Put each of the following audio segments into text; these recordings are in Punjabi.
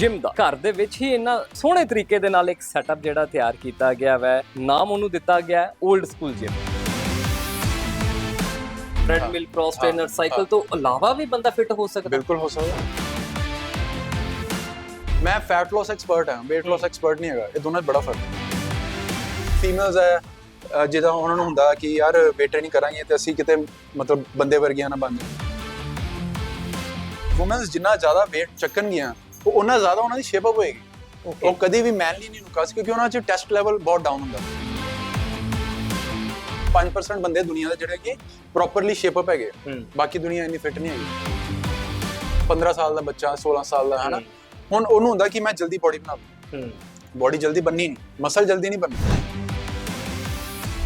ਜਿਮ ਦਾ। ਘਰ ਦੇ ਵਿੱਚ ਹੀ ਇੰਨਾ ਸੋਹਣੇ ਤਰੀਕੇ ਦੇ ਨਾਲ ਇੱਕ ਸੈਟਅਪ ਜਿਹੜਾ ਤਿਆਰ ਕੀਤਾ ਗਿਆ ਵੈ। ਨਾਮ ਉਹਨੂੰ ਦਿੱਤਾ ਗਿਆ old school gym treadmill cross trainer cycle ਤੋਂ ਇਲਾਵਾ ਵੀ ਬੰਦਾ ਫਿਟ ਹੋ ਸਕਦਾ। ਬਿਲਕੁਲ ਹੋ ਸਕਦਾ। ਮੈਂ ਫੈਟ ਲਾਸ ਐਕਸਪਰਟ ਹਾਂ weight loss ਐਕਸਪਰਟ ਨਹੀਂ ਹੈਗਾ। ਇਹ ਦੋਨਾਂ 'ਚ ਬੜਾ ਫ਼ਰਕ ਹੈ। ਫੀਮੇਲਸ ਹੈ ਜਿਹਦਾ ਉਹਨਾਂ ਨੂੰ ਹੁੰਦਾ ਕਿ ਯਾਰ weight training ਕਰਾਂਗੇ ਤੇ ਅਸੀਂ ਕਿਤੇ ਮਤਲਬ ਬੰਦੇ ਵਰਗੀਆਂ ਨਾ ਬਣ ਜਾਈਏ। ਵੂਮਨਸ ਜਿੰਨਾ ਜ਼ਿਆਦਾ weight ਚੱਕਣਗੀਆਂ ਉਹ ਉਹਨਾਂ ਜ਼ਿਆਦਾ ਉਹਨਾਂ ਦੀ ਸ਼ੇਪ ਅਪ ਹੋਏਗੀ। ਉਹ ਕਦੀ ਵੀ ਮੈਨਲੀ ਨਹੀਂ ਲੁਕਾ ਸੀ ਕਿਉਂਕਿ ਉਹਨਾਂ 'ਚ ਟੈਸਟ ਲੈਵਲ ਬਹੁਤ ਡਾਊਨ ਹੁੰਦਾ। 5% ਬੰਦੇ ਦੁਨੀਆ ਦੇ ਜਿਹੜੇ ਕਿ ਪ੍ਰੋਪਰਲੀ ਸ਼ੇਪ ਅਪ ਹੈਗੇ ਬਾਕੀ ਦੁਨੀਆ ਇੰਨੀ ਫਿੱਟ ਨਹੀਂ ਹੈਗੀ। 15 ਸਾਲ ਦਾ ਬੱਚਾ 16 ਸਾਲ ਦਾ ਹੈ। ਨਾ ਹੁਣ ਉਹਨੂੰ ਹੁੰਦਾ ਕਿ ਮੈਂ ਜਲਦੀ ਬੋਡੀ ਬਣਾ ਹੂੰ। ਬੋਡੀ ਜਲਦੀ ਬੰਨੀ ਨਹੀਂ। ਮਸਲ ਜਲਦੀ ਨਹੀਂ ਬਣਨੀ।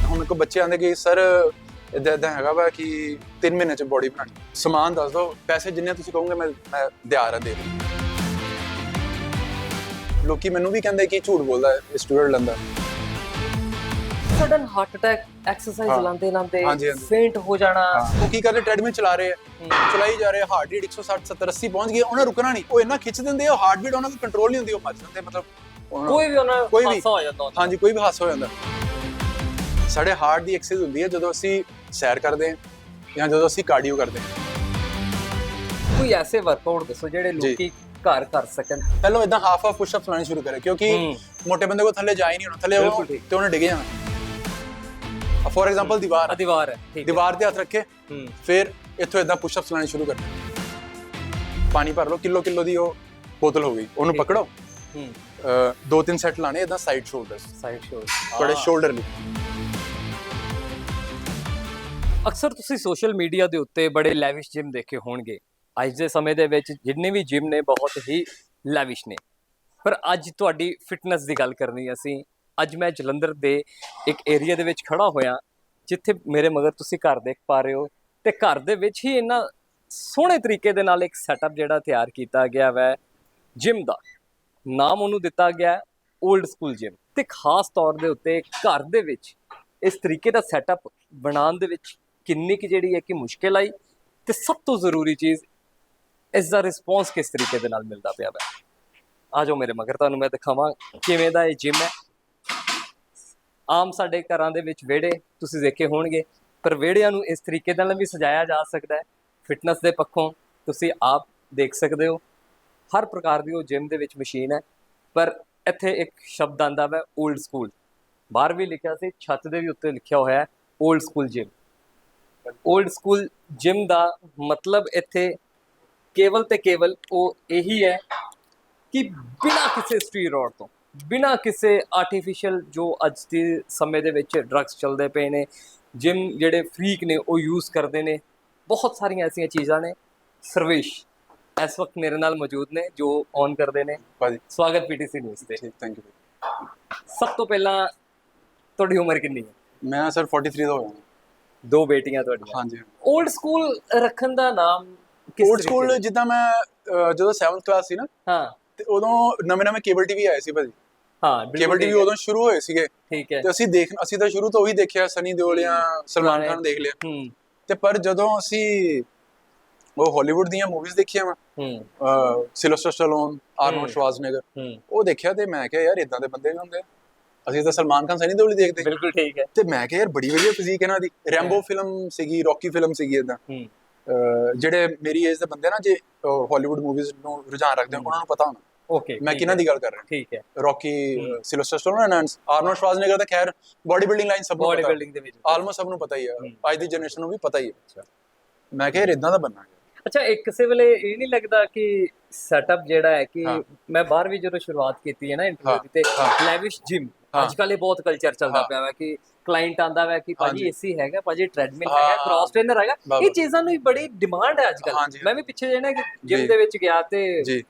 ਹੁਣ ਕੋ ਬੱਚੇ ਆਂਦੇ ਕਿ ਸਰ ਇਦਾਂ ਇਦਾਂ ਹੈਗਾ ਵਾ ਕਿ 3 ਮਹੀਨੇ ਚ ਬੋਡੀ ਬਣਾਣੀ। ਸਮਾਨ ਦੱਸ ਦਿਓ ਪੈਸੇ ਜਿੰਨੇ ਤੁਸੀਂ ਕਹੋਗੇ ਮੈਂ ਮੈਂ ਦਿਆਰ ਆ ਦੇ ਦੂੰ ਲੋਕੀ ਮੈਨੂੰ ਵੀ ਕਹਿੰਦੇ ਕਿ ਝੂਠ ਬੋਲਦਾ ਹੈ ਸਟੂਡੈਂਟ ਲੰਦਾ ਸਡਨ ਹਾਰਟ ਅਟੈਕ ਐਕਸਰਸਾਈਜ਼ ਹਾਂ। ਲਾਉਂਦੇ ਲਾਉਂਦੇ ਹਾਂਜੀ, ਹਾਂਜੀ। ਫੇਂਟ ਹੋ ਜਾਣਾ। ਉਹ ਕੀ ਕਰਦੇ ਟ੍ਰੈਡਮਿਲ ਚਲਾ ਰਹੇ ਆ ਚਲਾਈ ਜਾ ਰਹੇ ਹਾਰਟ ਰੇਟ 160 70 80 ਪਹੁੰਚ ਗਈ ਉਹਨਾਂ ਰੁਕਣਾ ਨਹੀਂ। ਉਹ ਇੰਨਾ ਖਿੱਚ ਦਿੰਦੇ ਆ ਹਾਰਟ ਬੀਟ ਉਹਨਾਂ ਦੀ ਕੰਟਰੋਲ ਨਹੀਂ ਹੁੰਦੀ ਉਹ ਮਰ ਜਾਂਦੇ ਮਤਲਬ ਉਹਨਾਂ- ਕੋਈ ਵੀ ਉਹਨਾਂ ਕੋਈ ਵੀ। ਹਾਸਾ ਹੋ ਜਾਂਦਾ ਹੁੰਦਾ ਹਾਂਜੀ ਕੋਈ ਵੀ ਹਾਦਸਾ ਹੋ ਜਾਂਦਾ। ਸਾਡੇ ਹਾਰਟ ਦੀ ਐਕਸਰਸਾਈਜ਼ ਹੁੰਦੀ ਹੈ ਜਦੋਂ ਅਸੀਂ ਸੈਰ ਕਰਦੇ ਹਾਂ ਜਾਂ ਜਦੋਂ ਅਸੀਂ ਕਾਰਡੀਓ ਕਰਦੇ ਹਾਂ। ਕੋਈ ਐਸੇ ਵਰਕਆਊਟ ਦੱਸੋ ਜਿਹੜੇ ਜੀ। ਲੋਕੀ ਘਰ ਕਰ ਸਕਣ। ਪਹਿਲਾਂ ਇਦਾਂ ਹਾਫ ਹਾਫ ਪੁਸ਼ ਅਪਸ ਲਾਣੇ ਸ਼ੁਰੂ ਕਰੇ ਕਿਉਂਕਿ। ਮੋਟੇ ਬੰਦੇ ਕੋ ਥੱਲੇ ਜਾ ਹੀ ਨਹੀਂ ਹੋਣਾ ਥੱਲੇ ਉਹ। ਤੇ ਉਹਨੇ ਡਿੱਗ ਜਾਣਾ। ਫੋਰ ਐਗਜ਼ਾਮਪਲ ਦੀਵਾਰ ਆ। ਦੀਵਾਰ ਹੈ ਠੀਕ ਹੈ। ਦੀਵਾਰ ਤੇ ਹੱਥ ਰੱਖੇ ਫਿਰ ਇੱਥੋਂ ਇਦਾਂ ਪੁਸ਼ ਅਪਸ ਲਾਣੇ ਸ਼ੁਰੂ ਕਰਨੇ। ਪਾਣੀ ਭਰ ਲਓ ਕਿਲੋ ਕਿਲੋ ਦੀ ਉਹ ਬੋਤਲ ਹੋ ਗਈ ਉਹਨੂੰ। ਪਕੜੋ। ਦੋ ਤਿੰਨ ਸੈੱਟ ਲਾਣੇ ਇਦਾਂ ਸਾਈਡ ਸ਼ੋਲਡਰਸ ਸਾਈਡ ਸ਼ੋਰ ਤੁਹਾਡੇ ਸ਼ੋਲਡਰ ਲਈ। ਅਕਸਰ ਤੁਸੀਂ ਸੋਸ਼ਲ ਮੀਡੀਆ ਦੇ ਉੱਤੇ ਬੜੇ ਲੈਵਿਸ਼ ਜਿਮ ਦੇਖੇ ਹੋਣਗੇ। ਅੱਜ ਦੇ ਸਮੇਂ ਦੇ ਵਿੱਚ ਜਿੰਨੇ ਵੀ ਜਿਮ ਨੇ ਬਹੁਤ ਹੀ ਲੈਵਿਸ਼ ਨੇ। ਪਰ ਅੱਜ ਤੁਹਾਡੀ ਫਿਟਨੈਸ ਦੀ ਗੱਲ ਕਰਨੀ ਅਸੀਂ। ਅੱਜ ਮੈਂ ਜਲੰਧਰ ਦੇ ਇੱਕ ਏਰੀਆ ਦੇ ਵਿੱਚ ਖੜਾ ਹੋਇਆ, ਜਿੱਥੇ ਮੇਰੇ ਮਗਰ ਤੁਸੀਂ ਘਰ ਦੇਖ ਪਾ ਰਹੇ ਹੋ ਤੇ ਘਰ ਦੇ ਵਿੱਚ ਹੀ ਇੰਨਾ ਸੋਹਣੇ ਤਰੀਕੇ ਦੇ ਨਾਲ ਇੱਕ ਸੈਟਅਪ ਜਿਹੜਾ ਤਿਆਰ ਕੀਤਾ ਗਿਆ ਵੈ ਜਿਮ ਦਾ। ਨਾਮ ਉਹਨੂੰ ਦਿੱਤਾ ਗਿਆ 올ਡ ਸਕੂਲ ਜਿਮ ਤੇ ਖਾਸ ਤੌਰ ਦੇ ਉੱਤੇ ਘਰ ਦੇ ਵਿੱਚ ਇਸ ਤਰੀਕੇ ਦਾ ਸੈਟਅਪ ਬਣਾਉਣ ਦੇ ਵਿੱਚ ਕਿੰਨੀ ਕਿ ਜਿਹੜੀ ਹੈ ਕਿ ਮੁਸ਼ਕਿਲ ਆਈ ਤੇ ਸਭ ਤੋਂ ਜ਼ਰੂਰੀ ਚੀਜ਼ ਇਸ ਦਾ ਰਿਸਪੌਂਸ ਕਿਸ ਤਰੀਕੇ ਦੇ ਨਾਲ ਮਿਲਦਾ ਪਿਆ ਹੈ ਆ ਜਾਓ ਮੇਰੇ ਮਗਰ, ਤੁਹਾਨੂੰ ਮੈਂ ਦਿਖਾਵਾਂ ਕਿਵੇਂ ਦਾ ਇਹ ਜਿਮ ਹੈ। ਆਮ ਸਾਡੇ ਘਰਾਂ ਦੇ ਵਿੱਚ ਵਿਹੜੇ ਤੁਸੀਂ ਦੇਖੇ ਹੋਣਗੇ, ਪਰ ਵਿਹੜਿਆਂ ਨੂੰ ਇਸ ਤਰੀਕੇ ਨਾਲ ਵੀ ਸਜਾਇਆ ਜਾ ਸਕਦਾ ਹੈ। ਫਿਟਨੈਸ ਦੇ ਪੱਖੋਂ ਤੁਸੀਂ ਆਪ ਦੇਖ ਸਕਦੇ ਹੋ, ਹਰ ਪ੍ਰਕਾਰ ਦੀ ਉਹ ਜਿਮ ਦੇ ਵਿੱਚ ਮਸ਼ੀਨ ਹੈ, ਪਰ ਇੱਥੇ ਇੱਕ ਸ਼ਬਦ ਆਂਦਾ ਹੈ 올ਡ ਸਕੂਲ ਬਾਹਰ ਵੀ ਲਿਖਿਆ ਸੀ, ਛੱਤ ਦੇ ਵੀ ਉੱਤੇ ਲਿਖਿਆ ਹੋਇਆ ਹੈ old school gym old school gym ਦਾ ਮਤਲਬ ਇੱਥੇ ਕੇਵਲ ਤੇ ਕੇਵਲ ਉਹ ਇਹੀ ਹੈ ਕਿ ਬਿਨਾਂ ਕਿਸੇ ਸਟੀਰੋਇਡ ਤੋਂ ਬਿਨਾਂ ਕਿਸੇ ਆਰਟੀਫੀਸ਼ੀਅਲ ਜੋ ਅੱਜ ਦੇ ਸਮੇਂ ਦੇ ਵਿੱਚ ਡਰੱਗਸ ਚੱਲਦੇ ਪਏ ਨੇ ਜਿਮ ਜਿਹੜੇ ਫਰੀਕ ਨੇ ਉਹ ਯੂਜ਼ ਕਰਦੇ ਨੇ ਬਹੁਤ ਸਾਰੀਆਂ ਐਸੀਆਂ ਚੀਜ਼ਾਂ ਨੇ ਸਰਵੇਸ਼ ਇਸ ਵਕਤ ਮੇਰੇ ਨਾਲ ਮੌਜੂਦ ਨੇ ਜੋ ਔਨ ਕਰਦੇ ਨੇ। ਭਾਜੀ। ਸਵਾਗਤ ਪੀਟੀਸੀ ਨਿਊਜ਼ ਤੇ। ਠੀਕ ਥੈਂਕ ਯੂ ਸਭ ਤੋਂ ਪਹਿਲਾਂ ਤੁਹਾਡੀ ਉਮਰ ਕਿੰਨੀ ਹੈ? ਮੈਂ ਸਰ 43 ਦਾ ਹੋ ਗਿਆ ਦੋ ਬੇਟੀਆਂ ਤੁਹਾਡੀਆਂ। ਹਾਂਜੀ 올ਡ ਸਕੂਲ ਰੱਖਣ ਦਾ ਨਾਮ ਤਰੀਕੇ ਸਕੂਲ? ਜਿੱਦਾਂ ਮੈਂ ਅਹ, ਜਦੋਂ 7th ਕਲਾਸ ਸੀ ਨਾ ਹਾਂ। ਤੇ ਉਦੋਂ ਨਵੇਂ ਨਵੇਂ ਕੇਬਲ ਟੀਵੀ ਆਏ ਸੀ ਭਾਜੀ। ਹਾਂ ਬਿਲਕੁਲ ਕੇਬਲ ਠੀਕ ਟੀਵੀ ਹੈ, ਉਦੋਂ ਸ਼ੁਰੂ ਹੋਏ ਸੀਗੇ। ਠੀਕ ਹੈ। ਤੇ ਅਸੀਂ ਦੇਖ ਅਸੀਂ ਤਾਂ ਸ਼ੁਰੂ ਤੋਂ ਉਹੀ ਦੇਖਿਆ ਸਨੀ ਦਿਓਲ ਜਾਂ ਸਲਮਾਨ ਖਾਨ ਦੇਖ ਲਿਆ। ਹੂੰ। ਤੇ ਪਰ ਜਦੋਂ ਅਸੀਂ ਉਹ ਹਾਲੀਵੁੱਡ ਦੀਆਂ ਮੂਵੀਜ਼ ਦੇਖੀਆਂ ਵਾ ਹੂੰ। ਸਿਲਵਸਟਰ ਸਟੈਲੋਨ ਆਰਨੋਲਡ। ਸ਼ਵਾਜ਼ਨੇਗਰ ਹੂੰ। ਉਹ ਦੇਖਿਆ ਤੇ ਮੈਂ ਕਿਹਾ ਯਾਰ ਇਦਾਂ ਦੇ ਬੰਦੇ ਵੀ ਹੁੰਦੇ। ਆ। ਅਸੀਂ ਤਾਂ ਸਲਮਾਨ ਖਾਨ ਸਨੀ ਦਿਓਲ ਹੀ ਦੇਖਦੇ। ਬਿਲਕੁਲ ਠੀਕ ਹੈ। ਤੇ ਮੈਂ ਕਿਹਾ ਯਾਰ ਬੜੀ ਵਧੀਆ ਫਿਜ਼ੀਕ ਇਹਨਾਂ ਦੀ ਰੈਂਬੋ ਫਿਲਮ ਸੀਗੀ ਰੌਕੀ ਫਿਲਮ ਸੀਗੀ ਇਦਾਂ ਹੂੰ। ਜਿਹੜੇ ਮੇਰੀ ਏਜ ਦੇ ਬੰਦੇ ਨਾ ਜੇ ਹਾਲੀਵੁੱਡ ਮੂਵੀਜ਼ ਨੂੰ ਰੁਝਾਨ ਰੱਖਦੇ ਉਹਨਾਂ ਨੂੰ ਪਤਾ ਹੋਣਾ। ਓਕੇ ਮੈਂ ਕਿਹਨਾਂ ਦੀ ਗੱਲ ਕਰ ਰਿਹਾ? ਠੀਕ ਹੈ। Rocky Sylvester Stallone and Arnold Schwarzenegger ਤਾਂ ਖੈਰ ਬਾਡੀ ਬਿਲਡਿੰਗ ਲਾਈਨ ਸਭ ਨੂੰ ਬਾਡੀ ਪਤਾ। ਬਿਲਡਿੰਗ ਦੇ ਵਿੱਚ। ਆਲਮੋਸਟ ਸਭ ਨੂੰ ਪਤਾ ਹੀ ਹੈ। ਅੱਜ ਦੀ ਜਨਰੇਸ਼ਨ ਨੂੰ ਵੀ ਪਤਾ ਹੀ ਹੈ ਮੈਂ ਕਿਹਾ ਇਦਾਂ ਦਾ ਬੰਨਾ ਅੱਛਾ ਇੱਕ ਕਿਸੇ ਵੇਲੇ ਇਹ ਨਹੀਂ ਲੱਗਦਾ ਕਿ ਸੈਟਅਪ ਜਿਹੜਾ ਹੈ ਕਿ। ਮੈਂ ਬਾਹਰ ਵੀ ਜਦੋਂ ਸ਼ੁਰੂਆਤ ਕੀਤੀ ਹੈ ਨਾ ਇੰਟਰਵਿਊ ਦੀ ਤੇ। Lavish gym. ਅੱਜ ਕੱਲ ਇਹ ਬਹੁਤ ਕਲਚਰ ਚੱਲਦਾ। ਪਿਆ ਹੈ ਕਿ ਕਲਾਇੰਟ ਆਂਦਾ ਹੈ ਕਿ ਭਾਜੀ। ਏਸੀ ਹੈਗਾ ਭਾਜੀ ਟ੍ਰੈਡਮਿਲ ਹੈਗਾ ਕ੍ਰਾਸ ਟ੍ਰੇਨਰ ਹੈਗਾ ਇਹ। ਚੀਜ਼ਾਂ ਨੂੰ ਵੀ ਬੜੀ ਡਿਮਾਂਡ ਹੈ ਅੱਜ ਕੱਲ। ਮੈਂ ਵੀ ਪਿੱਛੇ ਜੇ ਨਾ ਕਿ ਜਿਮ। ਦੇ ਵਿੱਚ ਗਿਆ ਤੇ ਜੀ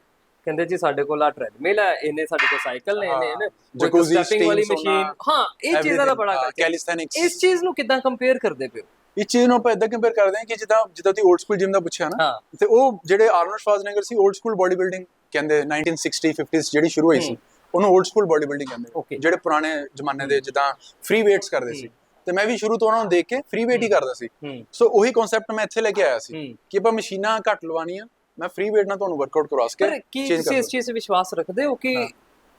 ਕਹਿੰਦੇ ਜੀ ਸਾਡੇ ਕੋਲ ਆ ਟ੍ਰੈਡਮਿਲ ਹੈ ਇਹਨੇ ਸਾਡੇ ਕੋਲ ਸਾਈਕਲ ਨੇ ਇਹਨੇ Jacuzzi, ਸਟੈਪਿੰਗ ਵਾਲੀ ਮਸ਼ੀਨ ਹਾਂ ਇਹ ਚੀਜ਼ਾਂ ਦਾ ਬੜਾ। ਕੈਲਿਸਥੈਨਿਕਸ ਇਸ ਚੀਜ਼ ਨੂੰ ਕਿਦਾਂ ਕੰਪੇਅਰ ਕਰਦੇ ਪਿਓ ਇਸ ਚੀਜ਼ ਨੂੰ ਆਪਾਂ ਇਦਾਂ ਕੰਪੇਅਰ ਕਰਦੇ ਹਾਂ ਕਿ ਜਿੱਦਾਂ ਜਿੱਦਾਂ ਤੁਸੀਂ 올ਡ ਸਕੂਲ ਜਿਮ ਦਾ ਪੁੱਛਿਆ ਨਾ ਤੇ ਉਹ ਜਿਹੜੇ ਆਰਨੋਲਡ ਸ਼ਵਾਜ਼ਨੇਗਰ ਸੀ 올ਡ ਸਕੂਲ ਬਾਡੀ ਬਿਲਡਿੰਗ ਕਹਿੰਦੇ 1960 50s ਜਿਹੜੀ ਸ਼ੁਰੂ ਹੋਈ ਸੀ ਉਹਨੂੰ 올ਡ ਸਕੂਲ ਬਾਡੀ ਬਿਲਡਿੰਗ ਕਹਿੰਦੇ. ਜਿਹੜੇ ਪੁਰਾਣੇ ਜ਼ਮਾਨੇ ਦੇ ਜਿੱਦਾਂ ਫ੍ਰੀ ਵੇਟਸ ਕਰਦੇ ਸੀ। ਤੇ ਮੈਂ ਵੀ ਸ਼ੁਰੂ ਤੋਂ ਉਹਨਾਂ ਨੂੰ ਦੇਖ ਕੇ ਫ੍ਰੀ ਵੇਟ ਹੀ ਕਰਦਾ ਸੀ। ਸੋ ਉਹੀ ਕਨਸੈਪਟ ਮੈਂ ਇੱਥੇ ਲੈ ਕੇ ਆਇਆ ਸੀ ਕਿ ਆਪਾਂ ਮਸ਼ੀਨਾਂ ਘੱਟ ਲਵਾਉਣੀਆਂ ਮੈਂ ਫ੍ਰੀ weight ਨਾਲ ਤੁਹਾਨੂੰ ਵਰਕਆਊਟ ਕਰਵਾ ਸਕੇ ਪਰ ਕੀ ਤੁਸੀਂ ਇਸ ਚੀਜ਼ 'ਤੇ ਵਿਸ਼ਵਾਸ ਰੱਖਦੇ ਹੋ ਕਿ।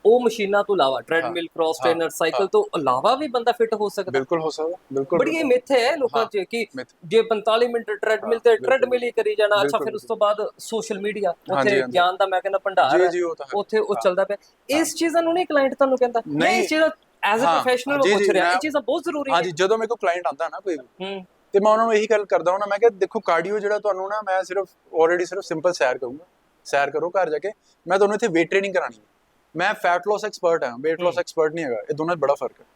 ਉਹ ਮਸ਼ੀਨਾਂ ਤੋਂ ਇਲਾਵਾ ਟ੍ਰੈਡਮਿਲ ਕ੍ਰਾਸ ਹਾਂ, ਟ੍ਰੇਨਰ ਸਾਈਕਲ ਹਾਂ। ਤੋਂ ਇਲਾਵਾ ਵੀ ਬੰਦਾ ਫਿੱਟ ਹੋ ਸਕਦਾ ਬਿਲਕੁਲ ਹੋ ਸਕਦਾ ਬਿਲਕੁਲ ਬੜੀ ਇਹ ਮਿੱਥ ਹੈ ਲੋਕਾਂ ਹਾਂ, 'ਚ ਕਿ। ਜੇ 45 ਮਿੰਟ ਟ੍ਰੈਡਮਿਲ ਹਾਂ, ਤੇ। ਟ੍ਰੈਡਮਿਲ ਹੀ ਕਰੀ ਜਾਣਾ ਅੱਛਾ ਫਿਰ ਉਸ ਤੋਂ ਬਾਅਦ ਸੋਸ਼ਲ ਮੀਡੀਆ ਉੱਥੇ। ਗਿਆਨ ਦਾ ਮੈਂ ਕਹਿੰਦਾ ਭੰਡਾਰ ਹੈ ਉਹ ਹੈ ਉੱਥੇ ਉਹ ਹਾਂ। ਚੱਲਦਾ ਪਿਆ ਇਸ ਚੀਜ਼ਾਂ ਨੂੰ ਨਹੀਂ ਕਲਾਇੰਟ ਤੁਹਾਨੂੰ ਕਹਿੰਦਾ ਨਹੀਂ। ਇਹ ਚੀਜ਼ਾਂ ਐਜ਼ ਅ ਹਾਂ, ਪ੍ਰੋਫੈਸ਼ਨਲ ਜੀ, ਪੁੱਛ ਰਿਹਾ ਇਹ ਚੀਜ਼ਾਂ ਬਹੁਤ ਜ਼ਰੂਰੀ ਹਾਂਜੀ ਜਦੋਂ ਮੇਰੇ ਕੋਲ ਕਲਾਇੰਟ ਆਂਦਾ ਨਾ ਕੋਈ ਹੂੰ ਤੇ ਮੈਂ ਉਹਨਾਂ ਨੂੰ ਇਹੀ ਗੱਲ ਕਰਦਾ ਹਾਂ ਮੈਂ ਕਿਹਾ ਦੇਖੋ ਕਾਰਡੀਓ ਜਿਹੜਾ ਤੁਹਾਨੂੰ ਨਾ ਮੈਂ ਸਿਰਫ ਆਲਰੇਡੀ ਸਿਰਫ ਸਿੰਪਲ ਸੈਰ ਕਰੂੰਗਾ ਸੈਰ ਕਰੋ ਘਰ ਜਾ ਕੇ ਮੈਂ ਤੁਹਾਨੂੰ ਇੱਥੇ weight training ਕਰਾਣੀ ਹੈ ਮੈਂ ਫੈਟ loss ਐਕਸਪਰਟ ਹਾਂ weight loss। ਐਕਸਪਰਟ ਨਹੀਂ ਹੈਗਾ ਇਹ ਦੋਨਾਂ 'ਚ ਬੜਾ ਫ਼ਰਕ ਹੈ।